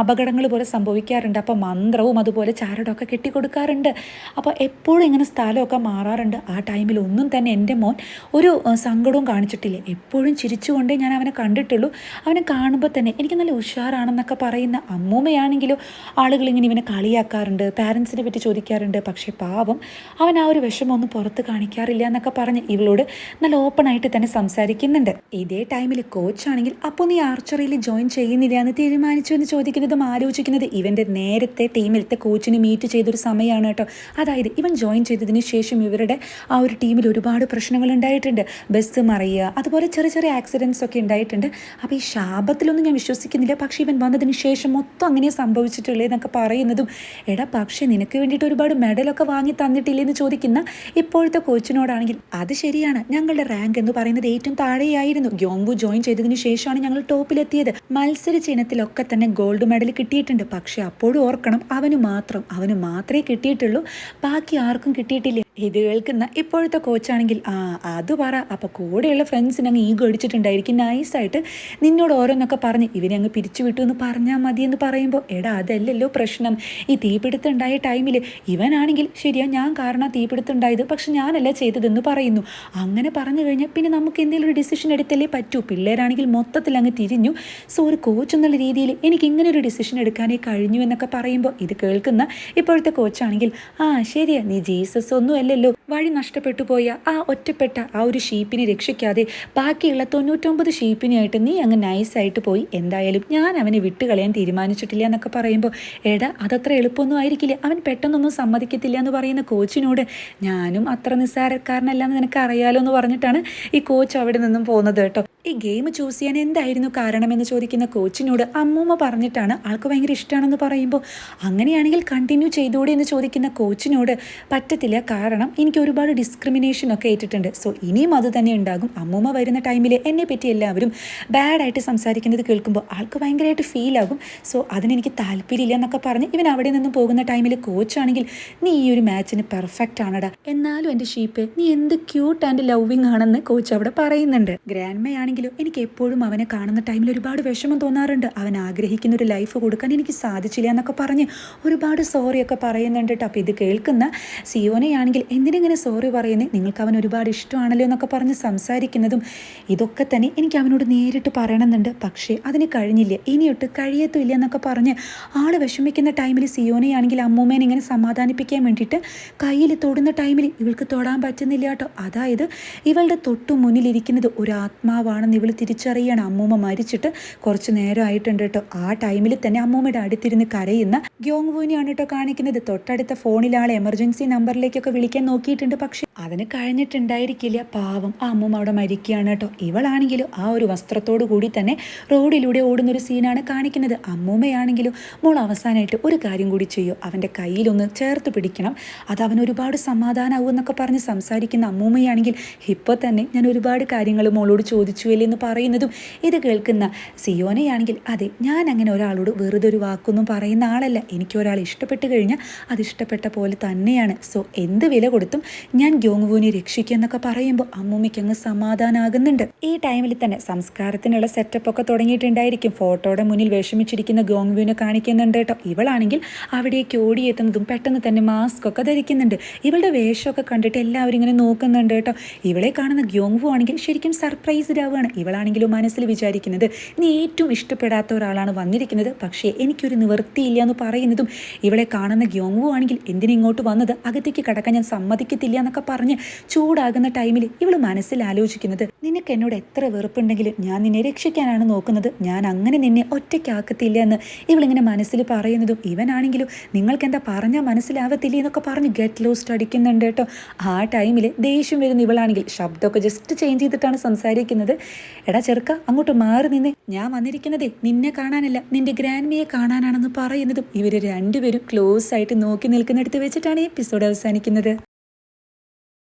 അപകടങ്ങൾ പോലെ സംഭവിക്കാറുണ്ട്. അപ്പോൾ മന്ത്രവും അതുപോലെ ചാരടമൊക്കെ കെട്ടിക്കൊടുക്കാറുണ്ട്. അപ്പോൾ എപ്പോഴും ഇങ്ങനെ സ്ഥലമൊക്കെ മാറാറുണ്ട്. ആ ടൈമിൽ ഒന്നും തന്നെ എന്റെ മോൻ ഒരു സങ്കടവും കാണിച്ചിട്ടില്ല. എപ്പോഴും ചിരിച്ചുകൊണ്ടേ ഞാൻ അവനെ കണ്ടിട്ടുള്ളൂ. അവനെ കാണുമ്പോൾ തന്നെ എനിക്ക് നല്ല ഉഷാറാണെന്നൊക്കെ പറയുന്ന അമ്മൂമ്മയാണെങ്കിലും ആളുകൾ ഇങ്ങനെ ഇവനെ കളിയാക്കാറുണ്ട് പാരൻസിനെ പറ്റി ചോദിക്കാറുണ്ട്. പക്ഷേ പാവം അവൻ ആ ഒരു വിഷമമൊന്നും പുറത്ത് കാണിക്കാറില്ല എന്നൊക്കെ പറഞ്ഞ് ഇവളോട് നല്ല ഓപ്പൺ ആയിട്ട് തന്നെ സംസാരിക്കുന്നുണ്ട്. ഇതേ ടൈമിൽ കോച്ചാണെങ്കിൽ അപ്പോൾ നീ ആർച്ചറിയിൽ ജോയിൻ ചെയ്യുന്നില്ല? എന്ന് തീരുമാനിച്ചു എന്ന് ചോദിക്കുന്നതും ആലോചിക്കുന്നത് ഇവന്റെ നേരത്തെ ടീമിലത്തെ കോച്ചിനെ മീറ്റ് ചെയ്തൊരു സമയമാണ് കേട്ടോ. അതായത് ഇവൻ ജോയിൻ ചെയ്തതിന് ശേഷം ഇവരുടെ ആ ഒരു ടീമിൽ ഒരുപാട് പ്രശ്നങ്ങൾ ഉണ്ടായിട്ടുണ്ട്. ബസ് മറിയുക അതുപോലെ ചെറിയ ചെറിയ ആക്സിഡൻസ് ഒക്കെ ഉണ്ടായിട്ടുണ്ട്. അപ്പോൾ ഈ ശാപത്തിലൊന്നും ഞാൻ വിശ്വസിക്കുന്നില്ല. പക്ഷേ ഇവൻ വന്നതിന് ശേഷം മൊത്തം അങ്ങനെ സംഭവിച്ചിട്ടുള്ളത് എന്നൊക്കെ പറയുന്നതും എടാ പക്ഷേ നിനക്ക് വേണ്ടിയിട്ട് ഒരുപാട് മെഡലൊക്കെ വാങ്ങി തന്നിട്ടില്ലേ? എന്ന് ചോദിക്കുന്ന ഇപ്പോഴത്തെ കോച്ചിനോടാണെങ്കിൽ അത് ശരിയാണ്. ഞങ്ങളുടെ റാങ്ക് എന്ന് പറയുന്നത് ഏറ്റവും താഴെയായിരുന്നു. ഗ്യോങ്ബു ജോയിൻ ചെയ്തതിന് ശേഷമാണ് ഞങ്ങൾ ടോപ്പിലെത്തിയത്. മത്സരിച്ച ഇനത്തിലൊക്കെ തന്നെ ഗോൾഡ് മെഡൽ കിട്ടിയിട്ടുണ്ട്. പക്ഷെ അപ്പോഴും ഓർക്കണം അവന് മാത്രം അവന് മാത്രമേ കിട്ടിയിട്ടുള്ളൂ. ബാക്കി ആർക്കും കിട്ടിയിട്ടില്ല. ഇത് കേൾക്കുന്ന ഇപ്പോഴത്തെ കോച്ചാണെങ്കിൽ ആ അത് പറ. അപ്പോൾ കൂടെയുള്ള ഫ്രണ്ട്സിന് അങ്ങ് ഈഗോ അടിച്ചിട്ടുണ്ടായിരിക്കും. നൈസായിട്ട് നിന്നോട് ഓരോന്നൊക്കെ പറഞ്ഞ് ഇവനെ അങ്ങ് പിരിച്ചു വിട്ടു എന്ന് പറഞ്ഞാൽ മതി എന്ന് പറയുമ്പോൾ എടാ അതല്ലല്ലോ പ്രശ്നം. ഈ തീപിടുത്തം ഉണ്ടായ ടൈമിൽ ഇവനാണെങ്കിൽ ശരിയാ ഞാൻ കാരണം തീപിടുത്തം ഉണ്ടായത് പക്ഷെ ഞാനല്ല ചെയ്തതെന്ന് പറയുന്നു. അങ്ങനെ പറഞ്ഞു കഴിഞ്ഞാൽ പിന്നെ നമുക്ക് എന്തെങ്കിലും ഒരു ഡിസിഷൻ എടുത്തല്ലേ പറ്റൂ. പിള്ളേരാണെങ്കിൽ മൊത്തത്തിൽ അങ്ങ് തിരിഞ്ഞു. സോ ഒരു കോച്ച് എന്നുള്ള രീതിയിൽ എനിക്ക് ഇങ്ങനെ ഒരു ഡിസിഷൻ എടുക്കാനേ കഴിഞ്ഞു എന്നൊക്കെ പറയുമ്പോൾ ഇത് കേൾക്കുന്ന ഇപ്പോഴത്തെ കോച്ചാണെങ്കിൽ ആ ശരിയാ. നീ ജീസസ് ഒന്നും അല്ലല്ലോ. വഴി നഷ്ടപ്പെട്ടു പോയ ആ ഒറ്റപ്പെട്ട ആ ഒരു ഷീപ്പിനെ രക്ഷിക്കാതെ ബാക്കിയുള്ള തൊണ്ണൂറ്റൊമ്പത് ഷീപ്പിനെയായിട്ട് നീ അങ്ങ് നൈസായിട്ട് പോയി. എന്തായാലും ഞാൻ അവനെ വിട്ടുകളയാൻ തീരുമാനിച്ചിട്ടില്ല എന്നൊക്കെ പറയുമ്പോൾ എടാ അതത്ര എളുപ്പമൊന്നും ആയിരിക്കില്ല. അവൻ പെട്ടെന്നൊന്നും സമ്മതിക്കത്തില്ല എന്ന് പറയുന്ന കോച്ചിനോട് ഞാനും അത്ര നിസ്സാരക്കാരനല്ല എന്ന് നിനക്ക് അറിയാലോ എന്ന് പറഞ്ഞിട്ടാണ് ഈ കോച്ച് അവിടെ നിന്നും പോകുന്നത് കേട്ടോ. ഈ ഗെയിം ചൂസ് ചെയ്യാൻ എന്തായിരുന്നു കാരണമെന്ന് ചോദിക്കുന്ന കോച്ചിനോട് അമ്മൂമ്മ പറഞ്ഞിട്ടാണ് ആൾക്ക് ഭയങ്കര ഇഷ്ടമാണെന്ന് പറയുമ്പോൾ അങ്ങനെയാണെങ്കിൽ കണ്ടിന്യൂ ചെയ്തോടെ എന്ന് ചോദിക്കുന്ന കോച്ചിനോട് പറ്റത്തില്ല കാരണം എനിക്ക് ഒരുപാട് ഡിസ്ക്രിമിനേഷൻ ഒക്കെ ഏറ്റിട്ടുണ്ട്. സോ ഇനിയും അത് തന്നെ ഉണ്ടാകും. അമ്മൂമ്മ വരുന്ന ടൈമിൽ എന്നെ പറ്റി എല്ലാവരും ബാഡായിട്ട് സംസാരിക്കുന്നത് കേൾക്കുമ്പോൾ ആൾക്ക് ഭയങ്കരമായിട്ട് ഫീൽ ആകും. സോ അതിനെനിക്ക് താല്പര്യമില്ല എന്നൊക്കെ പറഞ്ഞ് ഇവൻ അവിടെ നിന്നും പോകുന്ന ടൈമിൽ കോച്ചാണെങ്കിൽ നീ ഈ ഒരു മാച്ചിന് പെർഫെക്റ്റ് ആണടാ. എന്നാലും എന്റെ ഷീപ്പ് നീ എന്ത് ക്യൂട്ട് ആൻഡ് ലവിങ് ആണെന്ന് കോച്ച് അവിടെ പറയുന്നുണ്ട്. ഗ്രാൻഡ്മയാണെങ്കിലും എനിക്ക് എപ്പോഴും അവനെ കാണുന്ന ടൈമിൽ ഒരുപാട് വിഷമം തോന്നാറുണ്ട്. അവൻ ആഗ്രഹിക്കുന്ന ഒരു ലൈഫ് കൊടുക്കാൻ എനിക്ക് സാധിച്ചില്ല എന്നൊക്കെ പറഞ്ഞ് ഒരുപാട് സോറിയൊക്കെ പറയുന്നുണ്ട് കേട്ടോ അപ്പോൾ ഇത് കേൾക്കുന്ന സിയോനെയാണെങ്കിൽ എന്തിനെങ്ങനെ സോറി പറയുന്നത് നിങ്ങൾക്ക് അവൻ ഒരുപാട് ഇഷ്ടമാണല്ലോ എന്നൊക്കെ പറഞ്ഞ് സംസാരിക്കുന്നതും ഇതൊക്കെ തന്നെ എനിക്ക് അവനോട് നേരിട്ട് പറയണമെന്നുണ്ട്. പക്ഷേ അതിന് കഴിഞ്ഞില്ല. ഇനിയൊട്ട് കഴിയത്തുമില്ല എന്നൊക്കെ പറഞ്ഞ് ആൾ വിഷമിക്കുന്ന ടൈമിൽ സിയോനെയാണെങ്കിൽ അമ്മൂമ്മേനെ ഇങ്ങനെ സമാധാനിപ്പിക്കാൻ വേണ്ടിയിട്ട് കയ്യിൽ തൊടുന്ന ടൈമിൽ ഇവൾക്ക് തൊടാൻ പറ്റുന്നില്ല കേട്ടോ അതായത് ഇവളുടെ തൊട്ടു മുന്നിലിരിക്കുന്നത് ഒരു ആത്മാവാണെന്ന് ഇവൾ തിരിച്ചറിയണം. അമ്മൂമ്മ മരിച്ചിട്ട് കുറച്ച് നേരം ആയിട്ടുണ്ട് കേട്ടോ. ആ ടൈമിൽ തന്നെ അമ്മൂമ്മയുടെ അടുത്തിരുന്ന് കരയുന്ന ഗ്യോങ്വുവിനെയാണ് കേട്ടോ കാണിക്കുന്നത്. തൊട്ടടുത്ത ആൾ എമർജൻസി നമ്പറിലേക്കൊക്കെ വിളിക്കാൻ നോക്കിയിട്ടുണ്ട്. പക്ഷെ അതിന് കഴിഞ്ഞിട്ടുണ്ടായിരിക്കില്ല. പാവം ആ അമ്മൂമ്മ അവിടെ മരിക്കുകയാണ് കേട്ടോ. ഇവളാണെങ്കിലും ആ ഒരു വസ്ത്രത്തോടു കൂടി തന്നെ റോഡിലൂടെ ഓടുന്നൊരു സീനാണ് കാണിക്കുന്നത്. അമ്മൂമ്മയാണെങ്കിലും മോൾ അവസാനമായിട്ട് ഒരു കാര്യം കൂടി ചെയ്യൂ. അവന്റെ കയ്യിലൊന്ന് ചേർത്ത് പിടിക്കണം. അത് അവൻ ഒരുപാട് സമാധാനമാവും എന്നൊക്കെ പറഞ്ഞ് സംസാരിക്കുന്ന അമ്മൂമ്മയാണെങ്കിൽ ഇപ്പോൾ തന്നെ ഞാൻ ഒരുപാട് കാര്യങ്ങൾ മോളോട് ചോദിച്ചു അല്ലേ എന്ന് പറയുന്നതും ഇത് കേൾക്കുന്ന സിയോനയാണെങ്കിൽ അതെ ഞാൻ അങ്ങനെ ഒരാളോട് വെറുതെ ഒരു വാക്കൊന്നും പറയുന്ന ആളല്ല. എനിക്ക് ഒരാൾ ഇഷ്ടപ്പെട്ട് കഴിഞ്ഞാൽ അത് ഇഷ്ടപ്പെട്ട പോലെ തന്നെയാണ്. സോ എന്ത് വില കൊടുത്തും ഞാൻ ഗ്യോങ്വുവിനെ രക്ഷിക്കുക എന്നൊക്കെ പറയുമ്പോൾ അമ്മൂമ്മയ്ക്ക് അങ്ങ് സമാധാനമാകുന്നുണ്ട് ഈ ടൈമിൽ തന്നെ സംസ്കാരത്തിനുള്ള സെറ്റപ്പ് ഒക്കെ തുടങ്ങിയിട്ടുണ്ടായിരിക്കും. ഫോട്ടോയുടെ മുന്നിൽ വിഷമിച്ചിരിക്കുന്ന ഗോങ്വൂനെ കാണിക്കുന്നുണ്ട് കേട്ടോ. ഇവളാണെങ്കിൽ അവിടേക്ക് ഓടിയെത്തുന്നതും പെട്ടെന്ന് തന്നെ മാസ്ക് ഒക്കെ ധരിക്കുന്നുണ്ട്. ഇവളുടെ വേഷമൊക്കെ കണ്ടിട്ട് എല്ലാവരും ഇങ്ങനെ നോക്കുന്നുണ്ട് കേട്ടോ. ഇവളെ കാണുന്ന ഗ്യോങ്വു ആണെങ്കിൽ ശരിക്കും സർപ്രൈസ്ഡ് ആവുകയാണ്. ഇവളാണെങ്കിലും മനസ്സിൽ വിചാരിക്കുന്നത് നീ ഏറ്റവും ഇഷ്ടപ്പെടാത്ത ഒരാളാണ് വന്നിരിക്കുന്നത്. പക്ഷേ എനിക്കൊരു നിവൃത്തിയില്ല എന്ന് പറയുന്നതും ഇവളെ കാണുന്ന ഗ്യോങ്വു ആണെങ്കിൽ എന്തിനിങ്ങോട്ട് വന്നത്? അകത്തേക്ക് കടക്കാൻ ഞാൻ സമ്മതിക്കത്തില്ല എന്നൊക്കെ പറഞ്ഞ് ചൂടാകുന്ന ടൈമിൽ ഇവൾ മനസ്സിൽ ആലോചിക്കുന്നത് നിനക്ക് എന്നോട് എത്ര വെറുപ്പുണ്ടെങ്കിലും ഞാൻ നിന്നെ രക്ഷിക്കാനാണ് നോക്കുന്നത്. ഞാൻ അങ്ങനെ നിന്നെ ഒറ്റയ്ക്കാക്കത്തില്ല എന്ന് ഇവളിങ്ങനെ മനസ്സിൽ പറയുന്നതും ഇവനാണെങ്കിലും നിങ്ങൾക്ക് എന്താ പറഞ്ഞാൽ മനസ്സിലാവത്തില്ല എന്നൊക്കെ പറഞ്ഞ് ഗെറ്റ് ലോസ്റ്റ് അടിക്കുന്നുണ്ട് കേട്ടോ. ആ ടൈമിൽ ദേഷ്യം വരുന്ന ഇവളാണെങ്കിൽ ശബ്ദമൊക്കെ ജസ്റ്റ് ചേഞ്ച് ചെയ്തിട്ടാണ് സംസാരിക്കുന്നത്. എടാ ചെറുക്ക അങ്ങോട്ട് മാറി നിന്ന്. ഞാൻ വന്നിരിക്കുന്നതേ നിന്നെ കാണാനല്ല നിന്റെ ഗ്രാൻഡ്മിയെ കാണാനാണെന്ന് പറയുന്നതും ഇവർ രണ്ടുപേരും ക്ലോസ് ആയിട്ട് നോക്കി നിൽക്കുന്നിടത്ത് വെച്ചിട്ടാണ് ഈ എപ്പിസോഡ് അവസാനിക്കുന്നത്.